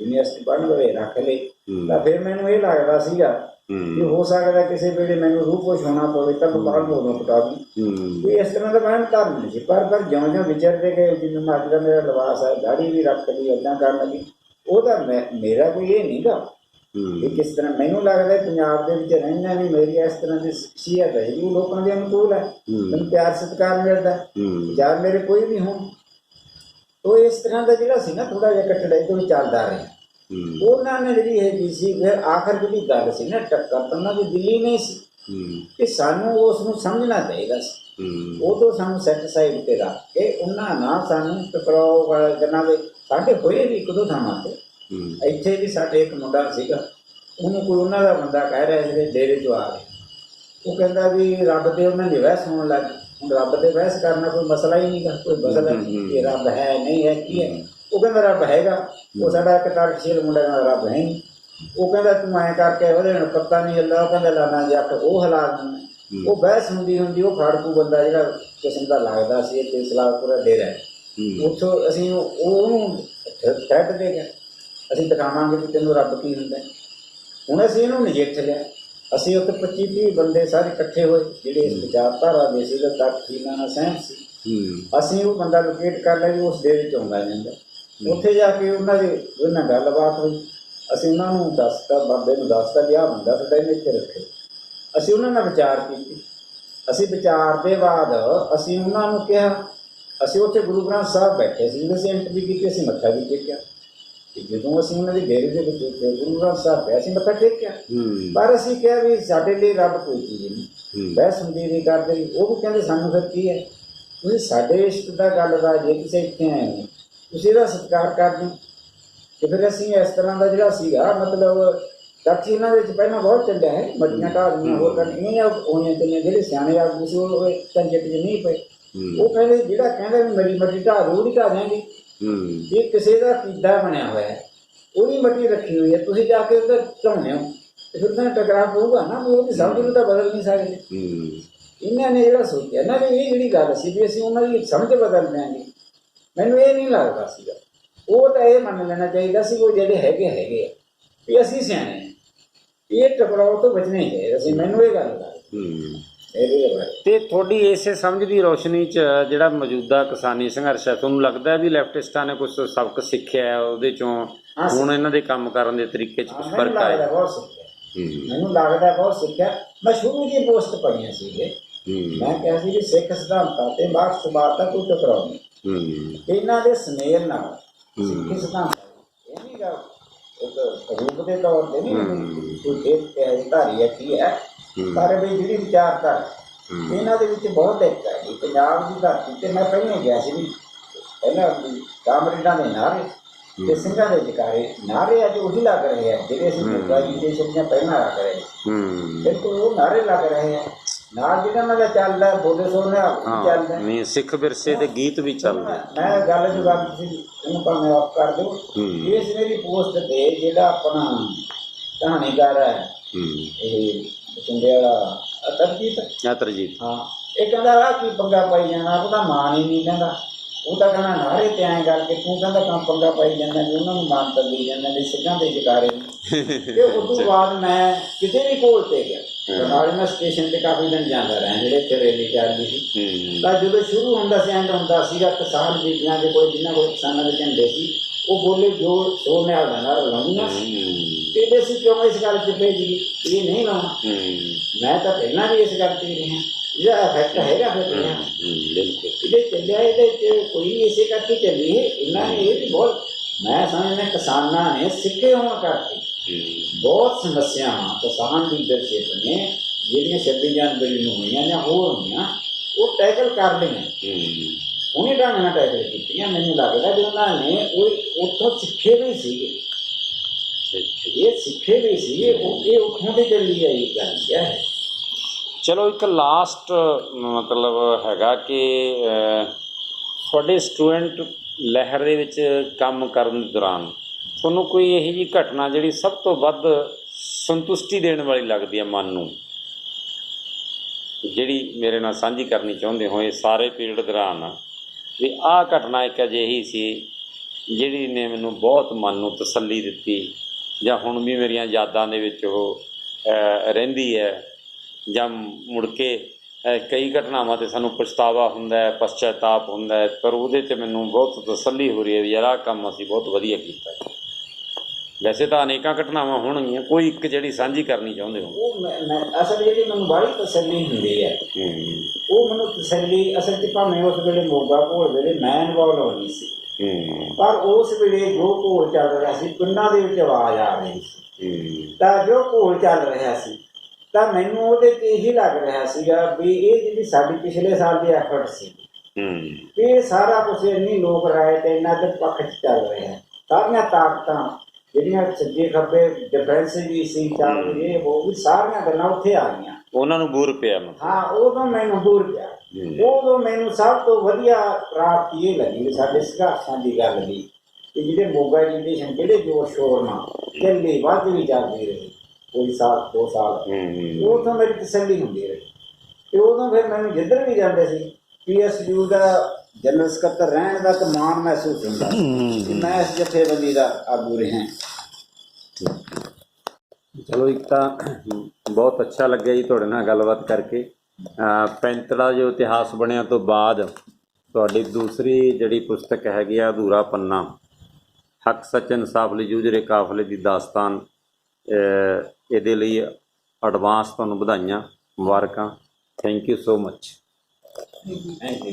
ਯੂਨੀਵਰਸਿਟੀ ਪੜ੍ਹਨ ਵੇਲੇ ਰੱਖ ਹੂੰ ਤਾਂ ਫਿਰ ਮੈਨੂੰ ਇਹ ਲੱਗਦਾ ਸੀਗਾ ਕਿ ਹੂੰ ਸਕਦਾ ਕਿਸੇ ਵੇਲੇ ਮੈਨੂੰ ਰੂਹ ਕੁਛ ਹੋਣਾ ਪਵੇ ਤਾਂ ਬਾਹਰ ਬੋਲੋਂ ਕਟਾ ਦੂੰ। ਇਸ ਤਰ੍ਹਾਂ ਦਾ ਮੈਂ ਧਰਮ ਨਹੀਂ ਸੀ ਪਰ ਪਰ ਜਿਉਂ ਜਿਉਂ ਵਿਚਰਦੇ ਗਏ ਜਿਵੇਂ ਮੈਂ ਅੱਜ ਦਾ ਮੇਰਾ ਲਿਬਾਸ ਹੈ ਦਾੜੀ ਵੀ ਰੱਖ ਲਈ ਏਦਾਂ ਕਰਨ ਲੱਗੀ। ਉਹਦਾ ਮੇਰਾ ਕੋਈ ਇਹ ਨਹੀਂਗਾ ਹੂੰ। ਕਿ ਕਿਸ ਤਰ੍ਹਾਂ ਮੈਨੂੰ ਲੱਗਦਾ ਪੰਜਾਬ ਦੇ ਵਿੱਚ ਰਹਿਣਾ ਵੀ ਮੇਰੀ ਇਸ ਤਰ੍ਹਾਂ ਦੀ ਸ਼ਖਸੀਅਤ ਹੈ ਉਹ ਲੋਕਾਂ ਦੇ ਅਨੁਕੂਲ ਹੈ। ਮੈਨੂੰ ਪਿਆਰ ਸਤਿਕਾਰ ਮਿਲਦਾ ਜਾਂ ਮੇਰੇ ਕੋਈ ਵੀ ਹੋਣ। ਉਹ ਇਸ ਤਰ੍ਹਾਂ ਦਾ ਜਿਹੜਾ ਸੀ ਨਾ ਥੋੜਾ ਜਿਹਾ ਕੱਟੜਾ ਤੋਂ ਚੱਲਦਾ ਰਿਹਾ। ਉਹਨਾਂ ਨੇ ਜਿਹੜੀ ਇਹ ਜੀ ਸੀ ਫਿਰ ਆਖਰ ਜਿਹੜੀ ਗੱਲ ਸੀ ਨਾ ਟੱਕਰ ਤਾਂ ਉਹਨਾਂ ਦੀ ਦਿੱਲੀ ਨਹੀਂ ਸੀ। ਕਿ ਸਾਨੂੰ ਉਸ ਨੂੰ ਸਮਝਣਾ ਚਾਹੀਦਾ ਸੀ। ਹੂੰ। ਉਹ ਤੋਂ ਸਾਨੂੰ ਸੈੱਟ ਸਾਈਡ ਤੇ ਰੱਖ ਕੇ ਉਹਨਾਂ ਨਾਲ ਸਾਨੂੰ ਟਕਰਾਓ ਵਾਲਾ ਦੇ ਸਾਡੇ ਹੋਏ ਵੀ ਇੱਕ ਦੋ ਥਾਵਾਂ ਤੇ। ਇੱਥੇ ਵੀ ਸਾਡੇ ਇੱਕ ਮੁੰਡਾ ਸੀਗਾ ਉਹਨੂੰ ਕੋਈ ਉਹਨਾਂ ਦਾ ਬੰਦਾ ਕਹਿ ਰਿਹਾ ਸੀ ਡੇਰੇ ਚੋਂ ਆ ਰਿਹਾ ਉਹ ਕਹਿੰਦਾ ਵੀ ਰੱਬ ਤੇ ਉਹਨਾਂ ਦੀ ਵਹਿਸ ਹੋਣ ਲੱਗ ਹੁਣ ਰੱਬ ਤੇ ਬਹਿਸ ਕਰਨਾ ਕੋਈ ਮਸਲਾ ਹੀ ਨਹੀਂਗਾ ਕੋਈ ਮਸਲਾ ਨਹੀਂ ਕਿ ਰੱਬ ਹੈ ਨਹੀਂ ਹੈ ਕੀ ਹੈ। ਉਹ ਕਹਿੰਦਾ ਰੱਬ ਹੈਗਾ। ਉਹ ਸਾਡਾ ਇੱਕ ਤਰਕਸ਼ੀਲ ਮੁੰਡਾ ਕਹਿੰਦਾ ਰੱਬ ਹੈ ਨਹੀਂ ਉਹ ਕਹਿੰਦਾ ਤੂੰ ਐਂ ਕਰਕੇ ਉਹਦੇ ਨੂੰ ਪੱਤਾ ਨਹੀਂ ਹਿੱਲਦਾ ਉਹ ਕਹਿੰਦਾ ਲਾਣਾ ਜੱਟ ਉਹ ਹਲਾ ਦਿੰਦਾ ਉਹ ਬਹਿਸ ਹੁੰਦੀ ਹੁੰਦੀ ਉਹ ਖਾੜਕੂ ਬੰਦਾ ਜਿਹੜਾ ਕਿਸਮ ਦਾ ਲੱਗਦਾ ਸੀ ਤੇ ਸਲਾਹਪੁਰਾ ਡੇਰਾ ਹੈ। ਹੂੰ। ਉੱਥੋਂ ਅਸੀਂ ਉਹ- ਉਹਨੂੰ ਥ੍ਰੈਟ ਦੇ ਗਏ ਅਸੀਂ ਦਿਖਾਵਾਂਗੇ ਕਿ ਤੈਨੂੰ ਰੱਬ ਕੀ ਹੁੰਦਾ। ਹੁਣ ਅਸੀਂ ਇਹਨੂੰ ਨਜਿੱਠ ਲਿਆ। ਅਸੀਂ ਉੱਥੇ 25 30 ਬੰਦੇ ਸਾਰੇ ਇਕੱਠੇ ਹੋਏ ਜਿਹੜੇ ਇਸ ਵਿਚਾਰਧਾਰਾ ਦੇ ਸੀ ਤੇ ਤੱਕ ਸੀ। ਨਾਲ ਸਹਿਮਤ ਸੀ ਅਸੀਂ ਉਹ ਬੰਦਾ ਲੋਕੇਟ ਕਰ ਲਿਆ ਉਸ ਦੇ ਵਿੱਚ ਆਉਂਦਾ ਜਾਂਦਾ ਉੱਥੇ ਜਾ ਕੇ ਉਹਨਾਂ ਦੇ ਉਹਨਾਂ ਨਾਲ ਗੱਲਬਾਤ ਹੋਈ। ਅਸੀਂ ਉਹਨਾਂ ਨੂੰ ਦੱਸਤਾ ਬਾਬੇ ਨੂੰ ਦੱਸਤਾ ਵੀ ਆਹ ਬੰਦਾ ਸਾਡਾ ਇਹਨੇ ਇੱਥੇ ਰੱਖੇ ਅਸੀਂ ਉਹਨਾਂ ਨਾਲ ਵਿਚਾਰ ਕੀਤੀ। ਅਸੀਂ ਵਿਚਾਰ ਦੇ ਬਾਅਦ ਅਸੀਂ ਉਹਨਾਂ ਨੂੰ ਕਿਹਾ ਅਸੀਂ ਉੱਥੇ ਗੁਰੂ ਗ੍ਰੰਥ ਸਾਹਿਬ ਬੈਠੇ ਸੀ ਅਸੀਂ ਐਂਟਰੀ ਕੀਤੀ ਅਸੀਂ ਮੱਥਾ ਵੀ ਟੇਕਿਆ। ਜਦੋਂ ਅਸੀਂ ਉਹਨਾਂ ਦੇ ਡੇਰੇ ਦੇ ਵਿੱਚ ਉੱਤੇ ਗੁਰੂ ਗ੍ਰੰਥ ਸਾਹਿਬ ਪਿਆ ਅਸੀਂ ਮੱਥਾ ਟੇਕਿਆ। ਪਰ ਅਸੀਂ ਕਿਹਾ ਵੀ ਸਾਡੇ ਲਈ ਰੱਬ ਕੋਈ ਚੀਜ਼ ਨਹੀਂ। ਬਹਿਸ ਹੁੰਦੀ ਨਹੀਂ ਕਰਦੇ ਉਹ ਵੀ ਕਹਿੰਦੇ ਸਾਨੂੰ ਫਿਰ ਕੀ ਹੈ? ਤੁਸੀਂ ਸਾਡੇ ਇਸ਼ਟ ਦਾ ਗੱਲ ਦਾ ਜੇ ਕਿਸੇ ਇੱਥੇ ਆਏ ਤੁਸੀਂ ਇਹਦਾ ਸਤਿਕਾਰ ਕਰਦੇ। ਤੇ ਫਿਰ ਅਸੀਂ ਇਸ ਤਰ੍ਹਾਂ ਦਾ ਜਿਹੜਾ ਸੀਗਾ ਮਤਲਬ ਤੱਕ ਇਹਨਾਂ ਦੇ ਵਿੱਚ ਪਹਿਲਾਂ ਬਹੁਤ ਚੱਲਿਆ ਹੈ ਮੱਡੀਆਂ ਢਾਲੀਆਂ ਹੋਰ ਕਰਨੀਆਂ ਹੋਈਆਂ ਚੱਲੀਆਂ ਜਿਹੜੇ ਸਿਆਣੇ ਆਗੂ ਸੀ ਉਹ ਝੰਜਟ ਚ ਨਹੀਂ ਪਏ। ਉਹ ਕਹਿੰਦੇ ਜਿਹੜਾ ਕਹਿੰਦਾ ਵੀ ਮੇਰੀ ਮੱਡੀ ਢਾ ਉਹਦੀ ਢਾ ਦਿਆਂਗੇ ਹੂੰ। ਇਹ ਕਿਸੇ ਦਾ ਕੀਦਾ ਬਣਿਆ ਹੋਇਆ ਹੈ। ਉਹਦੀ ਮੱਟੀ ਰੱਖੀ ਹੋਈ ਹੈ। ਤੁਸੀਂ ਜਾ ਕੇ ਉਹਦਾ ਢਾਉਣੇ ਹੋ ਤੇ ਫਿਰ ਤਾਂ ਟਕਰਾਅ ਪਊਗਾ ਨਾ ਵੀ ਉਹਦੀ ਸਮਝ ਨੂੰ ਤਾਂ ਬਦਲ ਨਹੀਂ ਸਕਦੇ। ਹੂੰ। ਇਹਨਾਂ ਨੇ ਜਿਹੜਾ ਸੋਚਿਆ ਨਾ ਵੀ ਇਹ ਜਿਹੜੀ ਗੱਲ ਸੀ ਵੀ ਅਸੀਂ ਉਹਨਾਂ ਦੀ ਸਮਝ ਬਦਲ ਦਿਆਂਗੇ। ਮੈਨੂੰ ਇਹ ਨਹੀਂ ਲੱਗਦਾ ਸੀਗਾ। ਉਹ ਤਾਂ ਇਹ ਮੰਨ ਲੈਣਾ ਚਾਹੀਦਾ ਸੀ ਉਹ ਜਿਹੜੇ ਹੈਗੇ ਹੈਗੇ ਆ। ਵੀ ਅਸੀਂ ਸਿਆਣੇ ਹਾਂ ਇਹ ਟਕਰਾਅ ਤੋਂ ਬਚਣੇ ਹੀ ਚਾਹੀਦੇ ਸੀ ਮੈਨੂੰ ਇਹ ਗੱਲ ਲੱਗਦੀ। ਹੂੰ। ਤੇ ਤੁਹਾਡੀ ਇਸੇ ਸਮਝ ਦੀ ਰੋਸ਼ਨੀ 'ਚ ਜਿਹੜਾ ਮੌਜੂਦਾ ਕਿਸਾਨੀ ਸੰਘਰਸ਼ ਹੈ ਤੁਹਾਨੂੰ ਲੱਗਦਾ ਹੈ ਵੀ ਲੈਫਟਿਸਟਾਂ ਨੇ ਕੁਝ ਸਬਕ ਸਿੱਖਿਆ ਹੈ ਉਹਦੇ ਚੋਂ ਹਾਂ, ਹੁਣ ਇਹਨਾਂ ਦੇ ਕੰਮ ਕਰਨ ਦੇ ਤਰੀਕੇ 'ਚ ਕੁਝ ਫ਼ਰਕ ਆਇਆ? ਬਹੁਤ ਸਿੱਖਿਆ। ਹੂੰ। ਮੈਨੂੰ ਲੱਗਦਾ ਬਹੁਤ ਸਿੱਖਿਆ। ਮੈਂ ਸ਼ੁਰੂ ਦੀ ਪੋਸਟ ਪੜੀਆਂ ਸੀਗੇ। ਹੂੰ। ਮੈਂ ਕਿਹਾ ਸੀ ਸਿੱਖ ਸਿਧਾਂਤਾਂ ਤੇ ਮਾਰਕਸਵਾਦ ਦਾ ਕੋਈ ਟਕਰਾਅ ਨਹੀਂ ਹੂੰ ਇਹਨਾਂ ਦੇ ਸੁਮੇਲ ਨਾਲ। ਸਿੱਖੀ ਸਿਧਾਂਤ ਇਹ ਨਹੀਂ ਗਾ ਇੱਕ ਰੂਪ ਦੇ ਤੌਰ ਤੇ ਨਹੀਂ। ਕੋਈ ਦੇਖ ਕੇ ਹੈ ਧਾਰੀ ਹੈ ਕੀ ਹੈ। ਪਰ ਵੀ ਜਿਹੜੀ ਵਿਚਾਰਧਾਰਾ। ਇਹਨਾਂ ਦੇ ਵਿੱਚ ਬਹੁਤ ਇੱਕ ਹੈ ਪੰਜਾਬ ਦੀ ਧਰਤੀ ਤੇ ਮੈਂ ਪਹਿਲਾਂ ਗਿਆ ਸੀ ਵੀ ਪਹਿਲਾਂ ਵੀ ਕਾਮਰੇਡਾਂ ਦੇ ਨਾਰੇ ਤੇ ਸਿੰਘਾਂ ਦੇ ਜਕਾਰੇ ਨਾਰੇ ਅੱਜ ਉਹੀ ਲੱਗ ਰਹੇ ਆ ਜਿਹੜੇ ਅਸੀਂ ਜੀ ਦੇ ਜਿਹੜੀਆਂ ਪਹਿਲਾਂ ਲੱਗ ਰਹੇ ਹੂੰ ਬਿਲਕੁਲ ਉਹ ਨਾਰੇ ਲੱਗ ਰਹੇ ਆ ਨਾਲ ਜਿਹੜਾ ਉਹਨਾਂ ਦਾ ਚੱਲਦਾ ਬੋਲੇ ਹਾਂ ਚੱਲਦਾ ਨਹੀਂ ਸਿੱਖ ਵਿਰਸੇ ਦੇ ਗੀਤ ਵੀ ਚੱਲਦੇ ਮੈਂ ਗੱਲ ਜੋ ਗੱਲ ਤੁਸੀਂ ਇਹਨੂੰ ਭਾਵੇਂ ਆਪ ਕਰ ਦਿਓ। ਹੂੰ। ਇਸ ਮੇਰੀ ਪੋਸਟ ਤੇ ਜਿਹੜਾ ਆਪਣਾ ਕਹਾਣੀਕਾਰ ਹੈ ਹੂੰ। ਇਹ ਬਠਿੰਡੇ ਵਾਲਾ ਅਤਰਜੀਤ। ਆ ਤਰਜੀਤ ਹਾਂ ਇਹ ਕਹਿੰਦਾ ਆ ਕੀ ਪੰਗਾ ਪਾਈ ਜਾਣਾ ਉਹਦਾ ਮਾਨ ਹੀ ਨਹੀਂ ਕਹਿੰਦਾ ਉਹ ਤਾਂ ਕਹਿੰਦਾ ਨਾਰੇ ਤੇ ਐਂ ਕਰਕੇ ਤੂੰ ਕਹਿੰਦਾ ਕੰਮ ਪੰਗਾ ਪਾਈ ਜਾਂਦਾ ਜੀ ਉਹਨਾਂ ਨੂੰ ਮਾਨ ਤੱਲੀ ਜਾਂਦਾ ਨੇ ਸਿੱਧਾਂ ਦੇ ਜਕਾਰੇ ਨੇ। ਤੇ ਉਸ ਤੋਂ ਬਾਅਦ ਮੈਂ ਕਿਤੇ ਵੀ ਕੋਲ ਤੇ ਗਿਆ। ਨਾਲ ਮੈਂ ਸਟੇਸ਼ਨ ਤੇ ਕਾਫੀ ਦਿਨ ਜਾਂਦਾ ਰਿਹਾ ਜਿਹੜੇ ਤੇ ਰੈਲੀ ਚੱਲਦੀ ਸੀ। ਤਾਂ ਜਦੋਂ ਸ਼ੁਰੂ ਹੁੰਦਾ ਸੀ ਐਂਡ ਹੁੰਦਾ ਸੀਗਾ ਕਿਸਾਨ ਬੀਬੀਆਂ ਦੇ ਕੋਲ ਜਿਨ੍ਹਾਂ ਕੋਲ ਕਿਸਾਨਾਂ ਦੇ ਝੰਡੇ ਸੀ ਉਹ ਬੋਲੇ ਜੋ ਸੋ ਨੇ ਆਦਾ ਨਾ ਲਾਉਣਾ ਤੇ ਇਹਦੇ ਸੀ ਕਿਉਂ ਇਸ ਗੱਲ 'ਚ ਭੇਜ ਇਹ ਨਹੀਂ ਲਾਉਣਾ। ਮੈਂ ਤਾਂ ਪਹਿਲਾਂ ਵੀ ਇਸ ਗੱਲ ਤੇ ਰਿਹਾ। ਇਹਦਾ ਇਫੈਕਟ ਹੈਗਾ ਫਿਰ ਬਿਲਕੁਲ। ਇਹਦੇ ਚੱਲਿਆ ਇਹਦੇ 'ਚ ਕੋਈ ਇਸੇ ਕਰਕੇ ਚੱਲੀ ਹੈ। ਇਹਨਾਂ ਨੇ ਇਹ ਵੀ ਬਹੁਤ ਮੈਂ ਸਮਝਦਾ ਕਿਸਾਨਾਂ ਨੇ ਸਿੱਖੇ ਹੋਣ ਕਰਕੇ ਬਹੁਤ ਸਮੱਸਿਆਵਾਂ ਕਿਸਾਨ ਲੀਡਰਸ਼ਿਪ ਨੇ, ਜਿਹੜੀਆਂ 26 ਜਨਵਰੀ ਨੂੰ ਹੋਈਆਂ ਜਾਂ ਹੋਰ ਹੋਈਆਂ, ਉਹ ਟੈਕਲ ਕਰ ਲਈਆਂ। ਉਹਨੇ ਢੰਗ ਨਾਲ ਟੈਕਲ ਕੀਤੀਆਂ, ਮੈਨੂੰ ਲੱਗਦਾ ਕਿ ਉਹਨਾਂ ਨੇ ਉਹ ਉੱਥੋਂ ਸਿੱਖੇ ਵੀ ਸੀਗੇ। ਇਹ ਸਿੱਖੇ ਵੀ ਸੀਗੇ, ਉਹ ਇਹ ਉੱਥੋਂ ਦੇ ਚੱਲੀ ਆਈ ਗੱਲ ਹੈ। ਚਲੋ ਇੱਕ ਲਾਸਟ ਮਤਲਬ ਹੈਗਾ ਕਿ ਤੁਹਾਡੇ ਸਟੂਡੈਂਟ ਲਹਿਰ ਦੇ ਵਿੱਚ ਕੰਮ ਕਰਨ ਦੇ ਦੌਰਾਨ ਤੁਹਾਨੂੰ ਕੋਈ ਇਹੋ ਜਿਹੀ ਘਟਨਾ ਜਿਹੜੀ ਸਭ ਤੋਂ ਵੱਧ ਸੰਤੁਸ਼ਟੀ ਦੇਣ ਵਾਲੀ ਲੱਗਦੀ ਹੈ ਮਨ ਨੂੰ? ਜਿਹੜੀ ਮੇਰੇ ਨਾਲ ਸਾਂਝੀ ਕਰਨੀ ਚਾਹੁੰਦੇ ਹੋ ਇਹ ਸਾਰੇ ਪੀਰੀਅਡ ਦੌਰਾਨ। ਵੀ ਆਹ ਘਟਨਾ ਇੱਕ ਅਜਿਹੀ ਸੀ ਜਿਹੜੀ ਨੇ ਮੈਨੂੰ ਬਹੁਤ ਮਨ ਨੂੰ ਤਸੱਲੀ ਦਿੱਤੀ। ਜਾਂ ਹੁਣ ਵੀ ਮੇਰੀਆਂ ਯਾਦਾਂ ਦੇ ਵਿੱਚ ਉਹ ਰਹਿੰਦੀ ਹੈ। ਜਾਂ ਮੁੜ ਕੇ ਕਈ ਘਟਨਾਵਾਂ ਤੇ ਸਾਨੂੰ ਪਛਤਾਵਾ ਹੁੰਦਾ ਹੈ, ਪਛਤਾਤਾਪ ਹੁੰਦਾ ਹੈ। ਪਰ ਉਹਦੇ ਤੇ ਮੈਨੂੰ ਬਹੁਤ ਤਸੱਲੀ ਹੋ ਰਹੀ ਹੈ ਵੀ ਯਾਰ ਆਹ ਕੰਮ ਅਸੀਂ ਬਹੁਤ ਵਧੀਆ ਕੀਤਾ ਵੈਸੇ ਤਾਂ ਅਨੇਕਾਂ ਘਟਨਾਵਾਂ ਹੋਣਗੀਆਂ ਕੋਈ ਇੱਕ ਜਿਹੜੀ ਸਾਂਝੀ ਕਰਨੀ ਚਾਹੁੰਦੇ ਹੋ? ਉਹ ਮੈਂ ਮੈਂ ਅਸਲ ਜਿਹੜੀ ਮੈਨੂੰ ਬੜੀ ਤਸੱਲੀ ਹੁੰਦੀ ਹੈ ਹੂੰ। ਉਹ ਮੈਨੂੰ ਤਸੱਲੀ ਅਸਲ 'ਚ ਭਾਵੇਂ ਉਸ ਵੇਲੇ ਮੋਗਾ ਘੋਲ ਵੇਲੇ ਮੈਂ ਇਨਵੋਲਵ ਹੋਣੀ ਸੀ। ਹੂੰ। ਪਰ ਉਸ ਵੇਲੇ ਜੋ ਘੋਲ ਚੱਲ ਰਿਹਾ ਸੀ ਪਿੰਡਾਂ ਦੇ ਵਿੱਚ ਆਵਾਜ਼ ਆ ਰਹੀ ਸੀ। ਹੂੰ। ਤਾਂ ਜੋ ਘੋਲ ਚੱਲ ਰਿਹਾ ਸੀ ਤਾਂ ਮੈਨੂੰ ਉਹਦੇ ਤੇ ਇਹੀ ਲੱਗ ਰਿਹਾ ਸੀਗਾ ਵੀ ਇਹ ਜਿਹੜੀ ਸਾਡੀ ਪਿਛਲੇ ਸਾਲ ਦੀ ਐਫਰਟ ਸੀ ਹੂੰ। ਇਹ ਸਾਰਾ ਕੁਝ ਇੰਨੀ ਲੋਕ ਰਾਏ ਤੇ ਇਹਨਾਂ ਦੇ ਪੱਖ 'ਚ ਚੱਲ ਰਿਹਾ ਹੈ। ਸਾਰੀਆਂ ਤਾਕਤਾਂ ਜਿਹੜੀਆਂ ਸੱਜੇ ਖੱਬੇ ਡਿਫੈਂਸ ਵੀ ਸੀ ਚੱਲ ਇਹ ਉਹ ਵੀ ਸਾਰੀਆਂ ਗੱਲਾਂ ਉੱਥੇ ਆ ਗਈਆਂ। ਉਹਨਾਂ ਨੂੰ ਬੂਰ ਪਿਆ ਮਤਲਬ ਹਾਂ ਉਦੋਂ ਮੈਨੂੰ ਦੂਰ ਗਿਆ ਉਦੋਂ ਮੈਨੂੰ ਸਭ ਤੋਂ ਵਧੀਆ ਪ੍ਰਾਪਤੀ ਇਹ ਲੱਗੀ ਸਾਡੇ ਸੰਘਰਸ਼ਾਂ ਦੀ ਗੱਲ ਦੀ ਕਿ ਜਿਹੜੇ ਮੋਬਾਈਲਾਈਜੇਸ਼ਨ ਜਿਹੜੇ ਜੋਰ ਸ਼ੋਰ ਨਾਲ ਚੱਲੀ ਵੱਧ ਵੀ ਜਾਂਦੀ ਰਹੀ। ਕੋਈ ਸਾਲ ਦੋ ਸਾਲ। ਹੂੰ ਉਹ ਤਾਂ ਮੇਰੀ ਤਸੱਲੀ ਹੁੰਦੀ ਰਹੀ। ਤੇ ਉਦੋਂ ਫਿਰ ਮੈਨੂੰ ਜਿੱਧਰ ਵੀ ਜਾਂਦੇ ਸੀ ਪੀਐਸਯੂ ਦਾ ਜਨਰਲ ਸਕੱਤਰ ਰਹਿਣ ਦਾ ਤਾਂ ਮਾਣ ਮਹਿਸੂਸ ਹੁੰਦਾ। ਕਿ ਮੈਂ ਇਸ ਜਥੇਬੰਦੀ ਦਾ ਆਗੂ ਰਿਹਾ। ਚਲੋ ਇੱਕ ਤਾਂ ਬਹੁਤ ਅੱਛਾ ਲੱਗਿਆ ਜੀ ਤੁਹਾਡੇ ਨਾਲ ਗੱਲਬਾਤ ਕਰਕੇ। ਪੈਂਤੜਾ ਜੋ ਇਤਿਹਾਸ ਬਣਿਆ ਤੋਂ ਬਾਅਦ ਤੁਹਾਡੀ ਦੂਸਰੀ ਜਿਹੜੀ ਪੁਸਤਕ ਹੈਗੀ ਆ ਅਧੂਰਾ ਪੰਨਾ ਹੱਕ ਸੱਚ ਇਨਸਾਫ ਲਈ ਜੂਝ ਰਹੇ ਕਾਫਲੇ ਦੀ ਦਾਸਤਾਨ ਇਹਦੇ ਲਈ ਐਡਵਾਂਸ ਤੁਹਾਨੂੰ ਵਧਾਈਆਂ ਮੁਬਾਰਕਾਂ। Thank you so much thank you